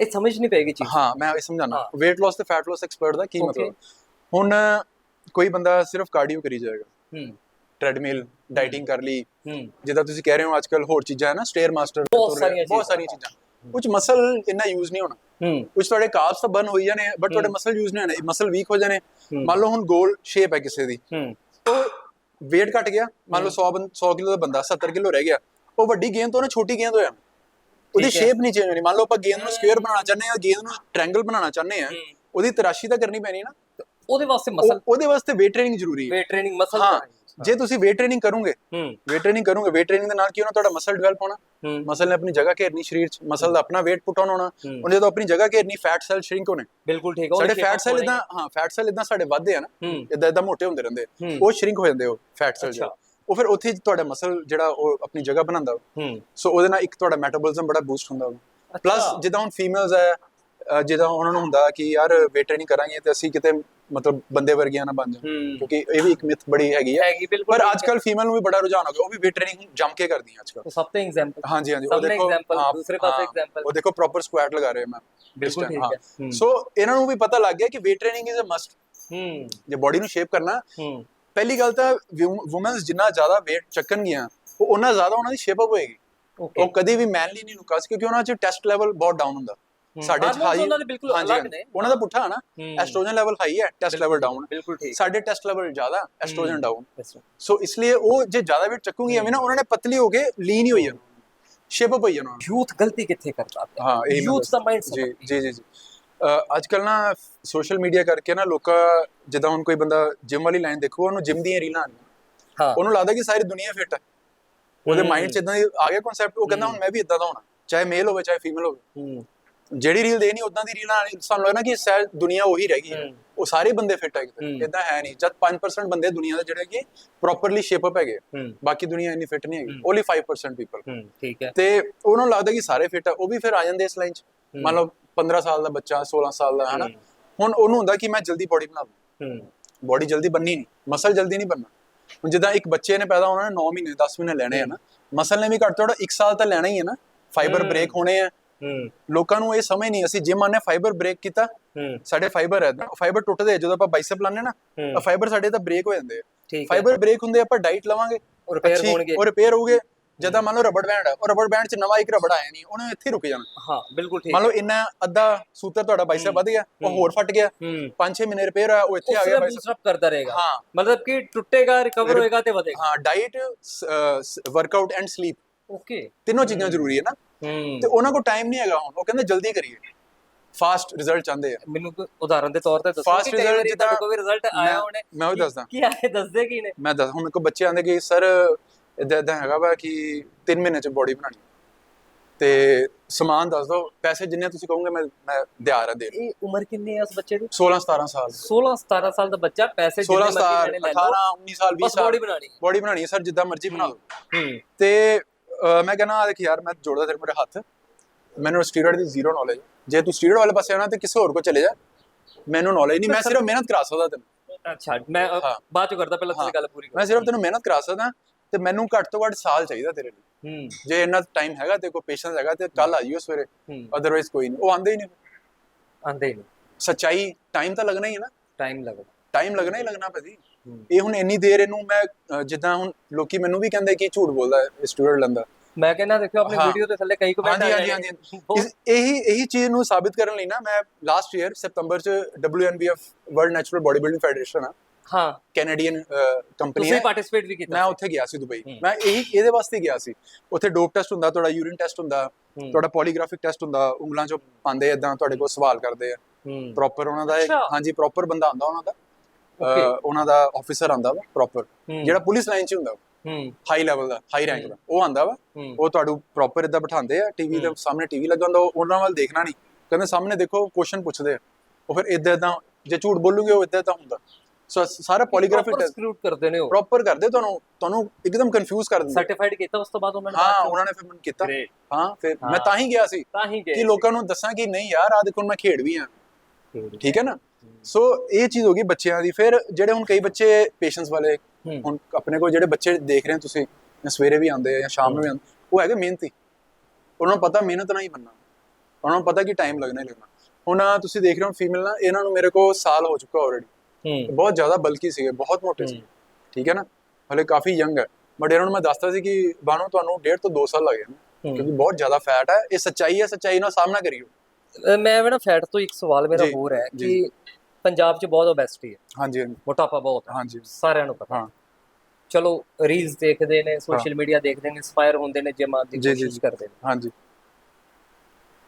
ਇਹ ਸਮਝ ਨਹੀਂ ਪਏਗੀ ਚੀਜ਼। ਹਾਂ ਮੈਂ ਇਹ ਸਮਝਾਣਾ weight loss ਤੇ fat loss ਐਕਸਪਰਟ ਦਾ ਕੀ. ਮਤਲਬ? ਹੁਣ ਕੋਈ ਬੰਦਾ ਸਿਰਫ ਕਾਰਡੀਓ ਕਰੀ ਜਾਏਗਾ। ਹੂੰ। ਟ੍ਰੈਡਮਿਲ ਡਾਈਟਿੰਗ ਕਰ ਲਈ। ਹੂੰ। ਜਿੱਦਾਂ ਤੁਸੀਂ ਕਹਿ ਰਹੇ ਹੋ ਅੱਜਕੱਲ ਹੋਰ ਚੀਜ਼ਾਂ ਹੈ ਨਾ ਸਟੇਅਰ ਮਾਸਟਰ ਬਹੁਤ ਸਾਰੀਆਂ ਚੀਜ਼ਾਂ। ਕੁਝ ਮਸਲ ਇੰਨਾ ਯੂਜ਼ ਨਹੀਂ ਹੋਣਾ। ਹੂੰ। ਕੁਝ ਤੁਹਾਡੇ ਕਾਰਬਸ ਤਾਂ ਬਰਨ ਹੋਈ ਜਾਣੇ ਬਟ ਤੁਹਾਡੇ। ਮਸਲ ਯੂਜ਼ ਨਹੀਂ ਹੋਣੇ ਮਸਲ ਵੀਕ ਹੋ ਜਾਣੇ। ਮੰਨ ਲਓ ਹੁਣ ਗੋਲ ਸ਼ੇਪ ਹੈ ਕਿਸੇ ਦੀ। ਹੂੰ। ਉਹ weight ਘਟ ਗਿਆ। ਮੰਨ ਲਓ 100 ਬੰ- 100 ਕਿਲੋ ਦਾ ਬੰਦਾ 70 ਕਿਲੋ ਰਹਿ ਗਿਆ। ਉਹ ਵੱਡੀ ਗੇਂਦ ਤੋਂ ਨਾ ਛੋਟੀ ਗੇਂਦ ਹੋ ਜਾਣੀ ਉਹਦੀ। ਸ਼ੇਪ ਨਹੀਂ ਚੇਂਜ ਹੋਣੀ। ਮੰਨ ਲਓ ਆਪਾਂ ਗੇਂਦ ਨੂੰ ਸਕੁਅਰ ਬਣਾਉਣਾ ਚਾਹੁੰਦੇ ਹਾਂ ਗੇਂਦ ਨੂੰ ਟ੍ਰਾਇੰਗਲ ਬਣਾਉਣਾ ਚਾਹੁੰਦੇ ਹੂੰ। ਉਹਦੀ ਤਰਾਸ਼ੀ ਤਾਂ ਕਰਨੀ ਪੈਣੀ ਨਾ। ਉਹਦੇ ਵਾਸਤੇ ਮਸਲ ਉਹਦੇ ਵਾਸਤੇ weight training ਜ਼ਰੂਰੀ ਹੈ। ਵੇਟ ਟ੍ਰੇਨਿੰਗ ਮਸਲ ਹਾਂ ਜੇ ਤੁਸੀਂ weight training ਕਰੋਗੇ ਹੂੰ weight training ਕਰੋਗੇ weight training ਦੇ ਨਾਲ ਕੀ ਹੋਣਾ ਤੁਹਾਡਾ ਮਸਲ ਡਿਵੈਲਪ ਹੋਣਾ। ਮਸਲ ਨੇ ਆਪਣੀ ਜਗ੍ਹਾ ਘੇਰਨੀ ਸਰੀਰ 'ਚ ਮਸਲ ਦਾ ਆਪਣਾ weight ਪੁੱਟ ਆਨ ਹੋਣਾ। ਉਹਨੇ ਜਦੋਂ ਆਪਣੀ ਜਗ੍ਹਾ ਘੇਰਨੀ ਫੈਟ ਸੈਲ ਸ਼ਰਿੰਕ ਹੋਣੇ। ਬਿਲਕੁਲ ਠੀਕ ਹੈ ਸਾਡੇ ਫੈਟ ਸੈਲ ਇਦਾਂ ਹਾਂ ਫੈਟ ਸੈਲ ਇਦਾਂ ਸਾਡੇ ਵੱਧਦੇ ਆ ਨਾ। ਇਦਾਂ ਇਦਾਂ ਮੋਟੇ ਹੁੰਦੇ ਰਹਿੰਦੇ। ਆ। ਉਹ ਸ਼ਰਿੰਕ ਹੋ ਜਾਂਦੇ ਉਹ ਫੈਟ ਸੈਲ। ਜਿਹੜਾ। ਉਹ ਫਿਰ ਉੱਥੇ ਤੁਹਾਡਾ ਮਸਲ ਜਿਹੜਾ ਉਹ ਆਪਣੀ ਜਗ੍ਹਾ ਬਣਾਉਂਦਾ। ਹੂੰ। ਸੋ ਉਹਦੇ ਨਾਲ ਇੱਕ ਤੁਹਾਡਾ ਮੈਟਾਬੋਲਿਜ਼ਮ ਬੜਾ ਬੂਸਟ ਹੁੰਦਾ ਪਲੱਸ ਅੱਛਾ। ਜਿੱਦਾਂ ਹੁਣ ਫੀਮੇਲਸ ਅਹ ਜਿੱਦਾਂ ਉਹਨਾਂ ਨੂੰ ਹੁੰਦਾ ਕਿ ਯਾਰ weight training ਕਰਾਂਗੇ ਤੇ ਅਸੀਂ ਕਿਤੇ ਮਤਲਬ ਬੰਦੇ ਵਰਗੀਆਂ ਨਾ ਬਣ ਜਾਣ। ਕਿਉਂਕਿ ਇਹ ਵੀ ਇੱਕ ਮਿਥ ਬੜੀ ਹੈਗੀ ਹੈ ਪਰ ਅੱਜ ਕੱਲ ਫੀਮੇਲ ਨੂੰ ਵੀ ਬੜਾ ਰੁਝਾਨ ਹੋ ਗਿਆ ਉਹ ਵੀ weight training ਜੰਮ ਕੇ ਕਰਦੀਆਂ ਅੱਜ ਕੱਲ ਸਭ ਤੋਂ ਐਗਜ਼ਾਮਪਲ ਹਾਂਜੀ ਹਾਂਜੀ। ਸਾਹਮਣੇ example, ਦੂਸਰੇ ਪਾਸੇ example। ਉਹ ਦੇਖੋ ਪ੍ਰੋਪਰ ਸਕੁਐਟ ਲਗਾ ਰਹੇ ਮੈਂ। ਬਿਲਕੁਲ ਠੀਕ ਹੈ। ਸੋ ਇਹਨਾਂ ਨੂੰ ਵੀ ਪਤਾ ਲੱਗ ਗਿਆ ਕਿ weight training is a must ਹੂੰ। ਜੇ ਬਾਡੀ ਨੂੰ ਸ਼ੇਪ ਕਰਨਾ ਹੂੰ। ਪਹਿਲੀ ਗੱਲ ਤਾਂ ਔਮਨਸ ਜਿੰਨਾ ਜ਼ਿਆਦਾ weight ਚੱਕਣਗੀਆਂ ਉਹ ਉਹਨਾਂ ਜ਼ਿਆਦਾ ਉਹਨਾਂ ਦੀ ਸ਼ੇਪ ਅਪ ਹੋਏਗੀ। ਉਹ ਕਦੀ ਵੀ ਮੈਨਲੀ ਨਹੀਂ ਲੁਕਾ ਕਿਉਂਕਿ ਉਹਨਾਂ 'ਚ ਟੈਸਟ ਲੈਵਲ ਬਹੁਤ ਡਾਊਨ ਹੁੰਦਾ। ਸਾਡੇ 'ਚ ਹਾਈ ਉਹਨਾਂ ਦੇ ਬਿਲਕੁਲ ਅਲੱਗ ਨੇ। ਉਹਨਾਂ ਦਾ ਪੁੱਠਾ ਨਾ। ਐਸਟ੍ਰੋਜਨ ਲੈਵਲ ਹਾਈ ਹੈ ਟੈਸਟ ਲੈਵਲ ਡਾਊਨ ਬਿਲਕੁਲ ਠੀਕ। ਸਾਡੇ ਟੈਸਟ ਲੈਵਲ ਜ਼ਿਆਦਾ ਐਸਟ੍ਰੋਜਨ ਡਾਊਨ. ਸੋ ਇਸ ਲਈ ਉਹ ਜੇ ਜ਼ਿਆਦਾ weight ਚੱਕੂਗੀ ਐਵੇਂ ਨਾ ਉਹਨਾਂ ਨੇ ਪਤਲੀ ਹੋ ਕੇ ਲੀਨ ਹੀ ਹੋਈ ਜਾਣਾ। ਸ਼ੇਪ ਅਪ ਹੋਈ ਜਾਣਾ ਯੂਥ ਗਲਤੀ ਕਿੱਥੇ ਕਰਦਾ ਹਾਂ ਯੂਥ ਦਾ ਮਾਈਂਡ ਜੀ ਜੀ ਜੀ। ਅੱਜ ਕੱਲ ਨਾ ਸੋਸ਼ਲ ਮੀਡੀਆ ਕਰਕੇ ਨਾ ਲੋਕਾਂ ਜਿੱਦਾਂ ਹੁਣ ਕੋਈ ਬੰਦਾ ਜਿਮ ਵਾਲੀ ਲਾਈਨ ਦੇਖੋ ਉਹਨੂੰ ਜਿਮ ਦੀਆਂ ਰੀਲਾਂ ਆਉਂਦੀਆਂ। ਹਾਂ। ਉਹਨੂੰ ਲੱਗਦਾ ਕਿ ਸਾਰੀ ਦੁਨੀਆ ਫਿੱਟ ਹੈ ਉਹਦੇ। ਮਾਈਂਡ 'ਚ ਇਦਾਂ ਆ ਗਿਆ ਕਨਸੈਪਟ ਉਹ ਕਹਿੰਦਾ ਹੁਣ ਮੈਂ ਵੀ ਇਦਾਂ ਦਾ ਹੋਣਾ ਚਾਹੇ ਮੇਲ ਹੋਵੇ ਚਾਹੇ ਫੀਮੇਲ ਹੋਵੇ। ਜਿਹੜੀ ਰੀਲ ਦੇਣੀ ਉਦਾਂ ਦੀ ਰੀਲਾਂ ਆਣੀ ਸਾਨੂੰ ਲੱਗਦਾ ਕਿ ਸ਼ਾਇਦ ਦੁਨੀਆ ਉਹੀ ਰਹਿ ਗਈ ਹੈ। ਉਹ ਸਾਰੇ ਬੰਦੇ ਫਿੱਟ ਹੈ। ਇਦਾਂ ਹੈ ਨਹੀਂ। ਜਦ 5% ਬੰਦੇ ਦੁਨੀਆ ਦੇ ਜਿਹੜੇ ਕਿ ਪ੍ਰੋਪਰਲੀ ਸ਼ੇਪ ਅਪ ਹੈਗੇ ਬਾਕੀ ਦੁਨੀਆ ਇੰਨੀ ਫਿੱਟ ਨਹੀਂ ਹੈਗੀ। ਓਨਲੀ 5% ਪੀਪਲ ਠੀਕ ਹੈ। ਤੇ ਉਹਨਾਂ ਨੂੰ ਲੱਗਦਾ ਕਿ ਸਾਰੇ ਫਿੱਟ ਆ। ਉਹ ਵੀ ਫਿਰ ਆ ਜਾਂਦੇ ਇਸ ਲਾਈਨ 'ਚ। ਮੰਨ ਲਓ 15 ਸਾਲ ਦਾ ਬੱਚਾ 16 ਸਾਲ ਦਾ ਹਨਾ। ਹੁਣ ਉਹਨੂੰ ਹੁੰਦਾ ਕਿ ਮੈਂ ਜਲਦੀ ਬੋਡੀ ਬਣਾ ਲਵਾਂ ਹੂੰ। ਬੋਡੀ ਜਲਦੀ ਬੰਨੀ ਨਹੀਂ। ਮਸਲ ਜਲਦੀ ਨਹੀਂ ਬਣਨਾ। ਹੁਣ ਜਿੱਦਾਂ ਇੱਕ ਬੱਚੇ ਨੇ ਪੈਦਾ ਹੋਣਾ 9 ਮਹੀਨੇ 10 ਮਹੀਨੇ ਲੈਣੇ ਆ ਨਾ। ਮਸਲ ਨੇ ਵੀ ਘੱਟ ਤੋਂ ਘੱਟ 1 ਸਾਲ ਤਾਂ ਲੈਣਾ ਹੀ ਹੈ ਨਾ। ਫਾਈਬਰ। ਬ੍ਰੇਕ ਹੋਣੇ ਆ। ਹੂੰ। ਲੋਕਾਂ ਨੂੰ ਇਹ ਸਮਝ ਨਹੀਂ ਅਸੀਂ ਜਿਮ ਆਨੇ ਫਾਈਬਰ ਬ੍ਰੇਕ ਕੀਤਾ ਹੂੰ। ਸਾਡੇ ਫਾਈਬਰ ਹੈ ਫਾਈਬਰ ਟੁੱਟਦੇ ਜਦੋਂ ਆਪਾਂ ਬਾਈਸੈਪ ਲਾਉਂਦੇ ਨਾ ਫਾਈਬਰ ਸਾਡੇ ਤਾਂ ਬ੍ਰੇਕ ਹੋ ਜਾਂਦੇ ਆ। ਫਾਈਬਰ ਬ੍ਰੇਕ ਹੁੰਦੇ ਆਪਾਂ ਡਾਈਟ ਲਵਾਂਗੇ। ਅੱਛੀ, ਹੋਣਗੇ। ਉਹ ਰਿਪੇਅਰ ਹੋਗੇ ਜਦਾਂ ਮੰਨ ਲਓ ਰਬੜ ਬੈਂਡ ਹੈ ਉਹ ਰਬੜ ਬੈਂਡ 'ਚ ਨਵਾਂ ਇੱਕ ਰਬੜ ਆਇਆ ਨਹੀਂ ਉਹਨੇ ਇੱਥੇ ਰੁਕ ਜਾਣਾ। ਹਾਂ ਬਿਲਕੁਲ ਠੀਕ। ਮੰਨ ਲਓ ਇੰਨਾ ਅੱਧਾ ਸੂਤਰ ਤੁਹਾਡਾ ਬਾਈਸੈਪ ਵੱਧ ਗਿਆ ਉਹ। ਹੋਰ ਫਟ ਗਿਆ ਹੂੰ। 5-6 ਮਹੀਨੇ ਰਿਪੇਅਰ ਹੋਇਆ ਉਹ ਇੱਥੇ ਆ ਗਿਆ ਬਾਈਸੈਪ ਅਪ ਕਰਦਾ ਰਹੇਗਾ। ਹਾਂ। ਮਤਲਬ ਕਿ ਟੁੱਟੇਗਾ ਰਿਕਵਰ ਹੋਏਗਾ ਤੇ ਵਧੇਗਾ। ਹਾਂ diet workout and sleep okay ਤਿੰਨੋਂ ਚੀਜ਼ਾਂ ਜ਼ਰੂਰੀ ਹੈ ਨਾ। ਤੇ ਉਹਨਾਂ ਕੋਲ ਟਾਈਮ ਨਹੀਂ ਹੈਗਾ ਹੁਣ ਉਹ ਕਹਿੰਦੇ ਜਲਦੀ ਕਰੀਏ। ਫਾਸਟ ਰਿਜ਼ਲਟ ਚਾਹੁੰਦੇ ਆ। ਮੈਨੂੰ ਕੋਈ ਉਦਾਹਰਨ ਦੇ ਤੌਰ ਤੇ ਦੱਸੋ ਕਿ ਕਈ result ਵਾਰੀ ਜਿੱਦਾਂ ਵੀ ਰਿਜ਼ਲਟ ਆਇਆ ਹੋਣੇ। ਮੈਂ ਉਹ ਦੱਸਦਾ। ਕੀ ਆਏ ਦੱਸਦੇ ਕੀ ਨੇ? ਮੈਂ ਦੱਸ ਹੁਣ ਕੋਲ ਬੱਚੇ ਆਂਦੇ ਕਿ ਸਰ ਇਦਾਂ ਇਦਾਂ ਹੈਗਾ ਵਾ ਕਿ 3 ਮਹੀਨੇ ਚ ਬੋਡੀ ਬਣਾਣੀ ਤੇ ਸਮਾਨ ਦੱਸ ਦਿਓ ਪੈਸੇ ਜਿੰਨੇ ਤੁਸੀਂ ਕਹੋਗੇ ਮੈਂ ਮੈਂ ਤਿਆਰ ਆ ਦੇ ਇਹ ਉਮਰ ਕਿੰਨੀ ਹੈ ਉਸ ਬੱਚੇ ਦੀ? 16 17 ਸਾਲ 16 17 ਸਾਲ ਦਾ ਬੱਚਾ ਪੈਸੇ 16 ਜਿੰਨੇ ਮਰਜ਼ੀ ਸਾਲ ਲੈਣੇ ਲੈ 18 ਲਓ 19 ਸਾਲ 20 ਬਸ ਸਾਲ। ਬੋਡੀ ਬਣਾਣੀ ਬੋਡੀ ਬਣਾਣੀ ਹੈ ਸਰ ਜਿੱਦਾਂ ਮਰਜ਼ੀ ਬਣਾ ਲਓ। ਹੂੰ ਤੇ ਮੈਂ ਕਹਿੰਦਾ ਆ ਦੇਖ ਯਾਰ ਮੈਂ ਜੋੜਦਾ ਤੇਰੇ ਮੇਰੇ ਹੱਥ। ਮੈਨੂੰ ਸਟੀਰੋਇਡ ਦੀ ਜ਼ੀਰੋ ਨੌਲੇਜ ਜੇ ਤੂੰ ਸਟੀਰੋਇਡ ਵਾਲੇ ਪਾਸੇ ਆਣਾ ਤੇ ਕਿਸੇ ਹੋਰ ਕੋ ਚਲੇ ਜਾ। ਮੈਨੂੰ ਨੌਲੇਜ ਨਹੀਂ। ਮੈਂ ਸਿਰਫ ਮਿਹਨਤ ਕਰਾ ਸਕਦਾ ਤੈਨੂੰ। ਅੱਛਾ ਮੈਂ। ਬਾਅਦ ਚ ਕਰਦਾ ਪਹਿਲਾਂ ਤੁਸੀਂ। ਗੱਲ ਪੂਰੀ ਕਰੋ। ਮੈਂ ਸਿਰਫ ਤੈਨੂੰ ਮਿਹਨਤ ਕਰਾ ਸਕਦਾ। ਤੇ ਮੈਨੂੰ ਘੱਟ ਤੋਂ ਘੱਟ ਸਾਲ ਚਾਹੀਦਾ ਤੇਰੇ ਲਈ। ਹੂੰ। ਜੇ ਇੰਨਾ ਟਾਈਮ ਹੈਗਾ ਤੇ ਕੋਈ ਪੇਸ਼ੈਂਸ ਹੈਗਾ ਤੇ ਕੱਲ ਆ ਜਿਓ ਸਵੇਰੇ। ਹੂੰ। ਅਦਰਵਾਈਜ਼ ਕੋਈ ਨਹੀਂ ਉਹ ਆਂਦੇ ਹੀ ਨਹੀਂ ਆਂਦੇ ਹੀ ਨਹੀਂ ਸੱਚਾਈ ਟਾਈਮ ਤਾਂ ਲੱਗਣਾ ਹੀ ਹੈ ਨਾ। ਟਾਈਮ ਲੱਗਦਾ। ਟਾਈਮ ਲੱਗਣਾ ਹੀ ਲੱਗਣਾ ਭਾਜੀ। ਇਹ ਹੁਣ ਇੰਨੀ ਦੇਰ ਇਹਨੂੰ ਮੈਂ ਜਿੱਦਾਂ ਹੁਣ ਲੋਕੀ ਮੈਨੂੰ ਵੀ ਕਹਿੰਦੇ ਕਿ ਝੂਠ ਬੋਲਦਾ ਸਟੂਡੈਂਟ ਲੰਦਾ। ਮੈਂ ਕਹਿੰਦਾ ਦੇਖਿਓ ਆਪਣੀ। ਵੀਡੀਓ ਦੇ ਥੱਲੇ ਕਈ ਕਮੈਂਟ ਹਾਂਜੀ ਆ ਹਾਂਜੀ ਜਾਂਦੇ ਹਾਂਜੀ। ਇਸ- ਇਹੀ ਇਹੀ ਚੀਜ਼ ਨੂੰ ਸਾਬਿਤ ਕਰਨ ਲਈ ਨਾ ਮੈਂ ਲਾਸਟ ਈਅਰ ਸਤੰਬਰ ਚ WNBF world natural body building federation ਆ। ਹਾਂ। ਕੈਨੇਡੀਅਨ ਕੰਪਨੀ ਤੁਸੀਂ ਹੈ। ਪਾਰਟਿਸਿਪੇਟ ਵੀ ਕੀਤਾ ਮੈਂ ਉੱਥੇ ਗਿਆ ਸੀ ਦੁਬਈ। ਮੈਂ ਇਹੀ ਇਹਦੇ ਵਾਸਤੇ ਗਿਆ ਸੀ। ਉੱਥੇ ਡੋਪ ਟੈਸਟ ਹੁੰਦਾ ਤੁਹਾਡਾ ਯੂਰਿਨ ਟੈਸਟ ਹੁੰਦਾ। ਤੁਹਾਡਾ ਪੋਲੀਗ੍ਰਾਫਿਕ ਟੈਸਟ ਹੁੰਦਾ ਉਂਗਲਾਂ ਚੋਂ ਪਾਉਂਦੇ ਇਦਾਂ ਤੁਹਾਡੇ ਕੋਲ ਸਵਾਲ ਕਰਦੇ ਆ। ਪ੍ਰੋਪਰ ਉਹਨਾਂ ਦਾ। ਹਾਂਜੀ ਪ੍ਰੋਪਰ ਬੰਦਾ ਆਂਦਾ ਉਹਨਾਂ ਦਾ. ਉਹਨਾਂ ਦਾ ਆਫੀਸਰ ਆਂਦਾ ਵਾ ਪ੍ਰੋਪਰ। ਜਿਹੜਾ ਪੁਲਿਸ ਲਾਈਨ 'ਚ ਹੁੰਦਾ ਹਾਈ ਲੈਵਲ ਦਾ ਹਾਈ ਰੈਂਕ ਦਾ। ਉਹ ਆਂਦਾ ਵਾ। ਉਹ ਤੁਹਾਨੂੰ ਪ੍ਰੋਪਰ ਇਦਾਂ ਬਿਠਾਉਂਦੇ ਆ ਟੀਵੀ ਦੇ ਸਾਹਮਣੇ ਟੀਵੀ ਲੱਗਾ ਹੁੰਦਾ ਉਹ ਉਹਨਾਂ ਵੱਲ ਦੇਖਣਾ ਨਹੀਂ। ਕਹਿੰਦੇ ਸਾਹਮਣੇ ਦੇਖੋ ਕੁਐਸਚਨ ਪੁੱਛਦੇ ਆ। ਉਹ ਫਿਰ ਇਦਾਂ ਇਦਾਂ ਜੇ ਝੂਠ ਬੋਲੂਗੇ ਉਹ ਇਦਾਂ ਤਾਂ ਹੁੰਦਾ। ਸਾਰਾ ਪੋਲੀਗ੍ਰਾਫਿਕ ਟੈਸਟ ਸਕਰੂਟ ਕਰਦੇ ਨੇ ਉਹ। ਪ੍ਰੋਪਰ ਕਰਦੇ ਤੁਹਾਨੂੰ ਤੁਹਾਨੂੰ ਇੱਕਦਮ ਕਨਫਿਊਜ਼ ਕਰ ਦਿੰਦੇ। ਸਰਟੀਫਾਈਡ ਕੀਤਾ ਉਸ ਤੋਂ ਬਾਅਦ ਉਹਨਾਂ ਨੇ ਹਾਂ ਉਹਨਾਂ ਨੇ ਫਿਰ ਮੈਨੂੰ ਕੀਤਾ. ਹਾਂ ਫਿਰ ਮੈਂ। ਤਾਂ ਹੀ ਗਿਆ ਸੀ। ਤਾਂ ਹੀ ਗਏ ਕਿ ਲੋਕਾਂ ਨੂੰ ਦੱਸਾਂ ਕਿ ਨਹੀਂ ਯਾਰ ਆ ਦੇਖੋ ਮੈਂ ਖੇਡ ਵੀ ਆ। ਠੀਕ ਹੈ ਨਾ? ਸੋ ਇਹ ਚੀਜ਼ ਹੋ ਗਈ ਬੱਚਿਆਂ ਦੀ। ਫਿਰ ਜਿਹੜੇ ਹੁਣ ਕਈ ਬੱਚੇ ਪੇਸ਼ੈਂਸ ਵਾਲੇ। ਹੁਣ ਆਪਣੇ ਕੋਲ ਜਿਹੜੇ ਬੱਚੇ ਦੇਖ ਰਹੇ ਤੁਸੀਂ ਜਾਂ ਸਵੇਰੇ ਵੀ ਆਉਂਦੇ ਆ ਜਾਂ ਸ਼ਾਮ ਨੂੰ ਵੀ ਆਉਂਦੇ ਉਹ ਹੈਗੇ ਮਿਹਨਤੀ। ਉਹਨਾਂ ਨੂੰ ਪਤਾ ਮਿਹਨਤ ਨਾਲ ਹੀ ਬੰਨਾ ਉਹਨਾਂ ਨੂੰ ਪਤਾ ਕਿ ਟਾਈਮ ਲੱਗਣਾ ਹੀ ਲੱਗਣਾ। ਹੁਣ ਤੁਸੀਂ ਦੇਖ ਰਹੇ ਹੋ ਫੀਮੇਲ ਨਾ ਇਹਨਾਂ ਨੂੰ ਮੇਰੇ ਕੋਲ ਸਾਲ ਹੋ ਚੁੱਕਾ ਆਲਰੇਡੀ ਬਹੁਤ ਜ਼ਿਆਦਾ ਬਲਕੀ ਸੀਗੇ ਬਹੁਤ ਮੋਟੇ ਸੀ। ਠੀਕ ਹੈ ਨਾ? ਹਲੇ ਕਾਫੀ ਯੰਗ ਹੈ। ਬਟ ਇਹਨਾਂ ਨੂੰ ਮੈਂ ਦੱਸਦਾ ਸੀ ਕਿ ਬਾਨੋ ਤੁਹਾਨੂੰ ਡੇਢ ਤੋਂ 2 ਸਾਲ ਲੱਗੇ ਨੇ। ਕਿਉਂਕਿ ਬਹੁਤ ਜ਼ਿਆਦਾ ਫੈਟ ਹੈ। ਇਹ ਸੱਚਾਈ ਹੈ ਸੱਚਾਈ ਨਾਲ ਸਾਹਮਣਾ ਕਰਿਓ। ਮੈਂ ਨਾ ਫੈਟ ਤੋਂ ਇੱਕ ਸਵਾਲ ਮੇਰਾ ਹੋਰ ਹੈ। ਕਿ ਪੰਜਾਬ 'ਚ ਬਹੁਤ ਓਬੈਸਿਟੀ ਹੈ। ਹਾਂਜੀ ਹਾਂਜੀ। ਮੋਟਾਪਾ ਬਹੁਤ ਹੈ। ਹਾਂਜੀ। ਸਾਰਿਆਂ ਨੂੰ ਪਤਾ। ਹਾਂ। ਚਲੋ ਰੀਲਸ ਦੇਖਦੇ ਨੇ ਸੋਸ਼ਲ ਮੀਡੀਆ ਦੇਖਦੇ ਨੇ ਇੰਸਪਾਇਰ ਹੁੰਦੇ ਨੇ ਜਿਮ ਆਉਣ ਦੀ ਜੀ, ਜੀ, ਕੋਸ਼ਿਸ਼। ਕਰਦੇ ਨੇ। ਹਾਂਜੀ।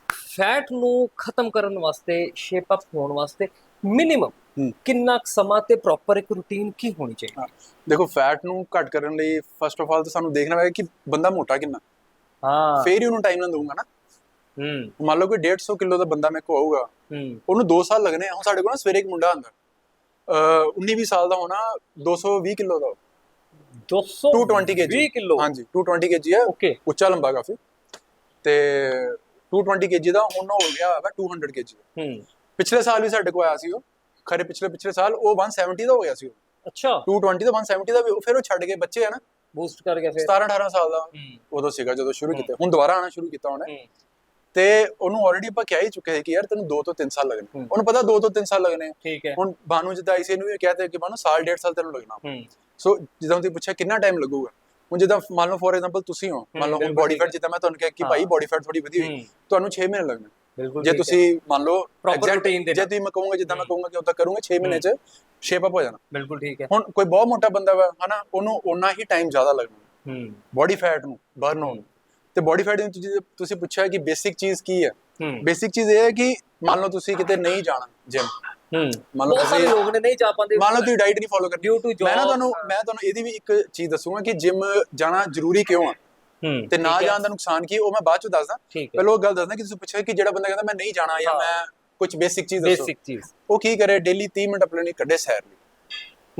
ਫੈਟ ਨੂੰ ਖਤਮ ਕਰਨ ਵਾਸਤੇ ਸ਼ੇਪ ਅਪ ਹੋਣ ਵਾਸਤੇ ਮਿਨੀਮਮ। ਕਿੰਨਾ ਕੁ ਸਮਾਂ ਤੇ ਪ੍ਰੋਪਰ ਇੱਕ ਰੂਟੀਨ ਕੀ ਹੋਣੀ ਚਾਹੀਦੀ? ਹਾਂ। ਦੇਖੋ ਫੈਟ ਨੂੰ ਘੱਟ ਕਰਨ ਲਈ ਫਸਟ ਆਫ ਆਲ ਤਾਂ ਸਾਨੂੰ ਦੇਖਣਾ ਹੋਏਗਾ ਕਿ ਬੰਦਾ ਮੋਟਾ ਕਿੰਨਾ। ਹਾਂ। ਫੇਰ ਹੀ ਉਹਨੂੰ ਟਾਈਮ ਨਾ ਦਊਂਗਾ ਨਾ। ਹੂੰ। ਮੰਨ ਲਓ ਕਿ 150 ਕਿਲੋ ਦਾ ਬੰਦਾ ਮੇਰੇ ਕੋਲ ਆਊਗਾ। ਹੂੰ। ਉਹਨੂੰ 2 ਸਾਲ ਲੱਗਣੇ ਆ। ਹੁਣ ਸਾਡੇ ਕੋਲ ਨਾ ਸਵੇਰੇ ਇੱਕ ਮੁੰਡਾ ਆਂਦਾ ਅ 19 20 ਸਾਲ ਦਾ ਹੋਣਾ 220 ਕਿਲੋ ਦਾ। 200 220 kg 20 ਕਿਲੋ? ਹਾਂਜੀ 220 kg ਹੈ। ਓਕੇ ਉੱਚਾ ਲੰਬਾ ਕਾਫੀ। ਤੇ 220 kg ਦਾ ਹੁਣ ਹੋ ਗਿਆ ਹੈਗਾ 200 kg ਹੂੰ। ਪਿਛਲੇ ਸਾਲ ਵੀ ਸਾਡੇ ਕੋਲ ਆਇਆ ਸੀ ਉਹ। ਖਰੇ ਪਿਛਲੇ ਪਿਛਲੇ ਸਾਲ ਉਹ 170 ਦਾ ਹੋ ਗਿਆ ਸੀ ਉਹ। ਅੱਛਾ। 220 ਦਾ 170 ਦਾ ਵੀ ਫਿਰ ਉਹ ਛੱਡ ਕੇ ਬੱਚੇ ਆ ਨਾ। ਬੂਸਟ ਕਰ ਗਿਆ ਫਿਰ। 17 18 ਸਾਲ ਦਾ। ਉਦੋਂ ਸੀਗਾ ਜਦੋਂ ਸ਼ੁਰੂ ਕੀਤਾ। ਹੁਣ ਦੁਬਾਰਾ ਆਣਾ ਸ਼ੁਰੂ ਕੀਤਾ ਉਹਨੇ। ਤੇ ਉਹਨੂੰ ਆਲਰੇਡੀ ਆਪਾਂ ਕਹਿ ਹੀ ਚੁੱਕੇ ਹੈ ਕਿ ਯਾਰ ਤੈਨੂੰ 2 ਤੋਂ 3 ਸਾਲ ਲੱਗਣੇ। ਉਹਨੂੰ ਪਤਾ 2 ਤੋਂ 3 ਸਾਲ ਲੱਗਣੇ। ਠੀਕ ਹੈ। ਹੁਣ ਬਾਨੂ ਜਿੱਦਾਂ ਆਈਸੀ ਨੂੰ ਵੀ ਕਹਤੇ ਕਿ ਬਾਨੂ ਸਾਲ ਡੇਢ ਸਾਲ ਤੈਨੂੰ ਲੱਗਣਾ। ਸੋ ਜਿੱਦਾਂ ਤੁਸੀਂ ਪੁੱਛਿਆ ਕਿੰਨਾ ਟਾਈਮ ਲੱਗੂਗਾ। ਹੁਣ ਜਿੱਦਾਂ ਮੰਨ ਲਓ ਫੋਰ ਐਗਜ਼ਾਮਪਲ ਤੁਸੀਂ ਹੋ। ਮੰਨ ਲਓ ਹੁਣ ਬੋਡੀ ਫੈਟ ਜਿੱਦਾਂ ਮੈਂ ਤੁਹਾਨੂੰ ਕਿਹਾ ਕਿ। ਭਾਈ ਬੋਡੀ ਫੈਟ ਥੋੜੀ ਵਧੀ ਹੋਈ। ਤੁਹਾਨੂੰ 6 ਮਹੀਨੇ ਲੱਗਣੇ। ਜੇ। ਤੁਸੀਂ ਮੰਨ ਲਓ ਦੇ ਜੇ। ਤੁਸੀਂ ਮੈਂ ਕਹੂੰਗਾ ਜਿੱਦਾਂ ਮੈਂ ਕਹੂੰਗਾ ਕਿ ਉਦਾਂ ਕਰੂੰਗਾ 6 ਮਹੀਨੇ ਚ ਸ਼ੇਪ ਅਪ ਹੋ ਜਾਣਾ। ਬਿਲਕੁਲ ਠੀਕ ਹੈ। ਹੁਣ ਕੋਈ ਬਹੁਤ ਮੋਟਾ ਬੰਦਾ ਵਾ ਹਨਾ ਉਹਨੂੰ ਓਨਾ ਹੀ ਟਾਈਮ ਜ਼ਿਆਦਾ ਲੱਗਣਾ। ਹੂੰ। ਬੋਡੀ ਫੈਟ ਨੂੰ ਬਰਨ ਹੋਣ। ਤੇ ਬੋਡੀ ਫੈਟ ਨੂੰ ਤੁਸੀਂ ਤੁਸੀਂ ਪੁੱਛਿਆ ਕਿ ਬੇਸਿਕ ਚੀਜ਼ ਕੀ ਹੈ? ਹੂੰ। ਬੇਸਿਕ ਚੀਜ਼ ਇਹ ਹੈ ਕਿ ਮੰਨ ਲਓ ਤੁਸੀਂ ਕਿਤੇ ਨਹੀਂ ਜਾਣਾ ਜਿਮ ਹੂੰ। ਮੰਨ ਲਓ ਬਹੁਤ ਸਾਰੇ ਤੁਸੀਂ ਲੋਕ ਨੇ ਨਹੀਂ ਜਾ ਪਾਉਂਦੇ। ਮੰਨ ਲਓ ਤੁਸੀਂ ਡਾਈਟ ਨਹੀਂ ਫੋਲੋ job, ਮੈਂ ਨਾ ਤੁਹਾਨੂੰ। ਮੈਂ ਤੁਹਾਨੂੰ ਇਹਦੀ ਵੀ ਇੱਕ ਚੀਜ਼ ਦੱਸੂਗਾ ਕਿ ਜਿਮ ਜਾਣਾ ਜ਼ਰੂਰੀ ਕਿਉਂ ਆ? ਹੂੰ ਤੇ ਨਾ ਜਾਣ ਦਾ ਨੁਕਸਾਨ ਕੀ ਉਹ ਮੈਂ ਬਾਅਦ ਚ ਦੱਸਦਾ। ਪਹਿਲਾਂ ਉਹ ਗੱਲ ਦੱਸਦਾ ਕਿ ਤੁਸੀਂ ਪੁੱਛਿਆ ਕਿ ਜਿਹੜਾ ਬੰਦਾ ਕਹਿੰਦਾ ਮੈਂ ਨਹੀਂ ਜਾਣਾ ਜਾਂ। ਮੈਂ ਕੁਝ ਬੇਸਿਕ ਚੀਜ਼ ਦੱਸੋ। ਬੇਸਿਕ ਚੀਜ਼। ਉਹ ਕੀ ਕਰੇ ਡੇਲੀ 30 ਮਿੰਟ ਆਪਣੇ ਲਈ ਕੱਢੇ ਸੈਰ ਲਈ।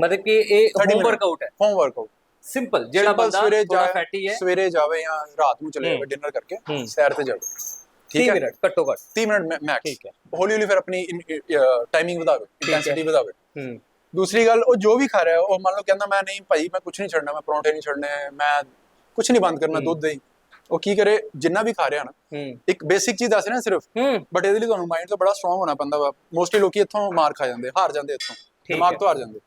ਮਤਲਬ ਕਿ ਇਹ 30 ਹੋਮ। ਵਰਕਆਊਟ ਹੈ। ਹੋਮ ਵਰਕਆਊਟ ਸਿੰਪਲ ਜਿਹੜਾ ਬੰਦਾ ਸਵੇਰੇ ਥੋੜਾ ਫੈਟੀ ਹੈ। ਸਵੇਰੇ ਜਾਵੇ ਜਾਂ ਰਾਤ ਨੂੰ ਚਲੇ। ਜਾਵੇ ਡਿਨਰ ਕਰਕੇ। ਸੈਰ ਤੇ ਜਾਵੇ। 30 ਠੀਕ ਹੈ? ਮਿੰਟ ਘੱਟੋ ਘੱਟ। 30 ਮਿੰਟ ਮੈਕਸ ਠੀਕ ਹੈ। ਹੌਲੀ ਹੌਲੀ ਫਿਰ ਆਪਣੀ ਟਾਈਮਿੰਗ ਵਧਾਵੇ। ਇੰਟੈਂਸਿਟੀ ਵਧਾਵੇ। ਹੂੰ। ਦੂਸਰੀ ਗੱਲ ਉਹ ਜੋ ਵੀ ਖਾ ਰਿਹਾ ਉਹ ਮੰਨ ਲਓ ਕਹਿੰਦਾ ਮੈਂ ਨਹੀਂ ਭਾਈ ਮੈਂ ਕੁਝ ਨਹੀਂ ਛੱਡਣਾ ਮੈਂ ਪਰੌਂਠੇ ਨਹੀਂ ਛੱਡਣੇ ਮੈਂ ਕੁਝ ਨਹੀਂ ਬੰਦ ਕਰਨਾ। ਦੁੱਧ ਦਹੀਂ। ਉਹ ਕੀ ਕਰੇ ਜਿੰਨਾ ਵੀ ਖਾ ਰਿਹਾ ਨਾ ਇੱਕ ਬੇਸਿਕ ਚੀਜ਼ ਦੱਸ ਰਿਹਾ ਸਿਰਫ ਬਟ ਇਹਦੇ ਲਈ ਤੁਹਾਨੂੰ ਮਾਈਂਡ ਤੋਂ ਬੜਾ ਸਟਰੋਂਗ ਹੋਣਾ ਪੈਂਦਾ ਵਾ। ਮੋਸਟਲੀ ਲੋਕੀ ਇੱਥੋਂ ਮਾਰ ਖਾ ਜਾਂਦੇ ਹਾਰ ਜਾਂਦੇ ਇੱਥੋਂ। ਦਿਮਾਗ। ਤੋਂ ਹਾਰ ਜਾਂਦੇ।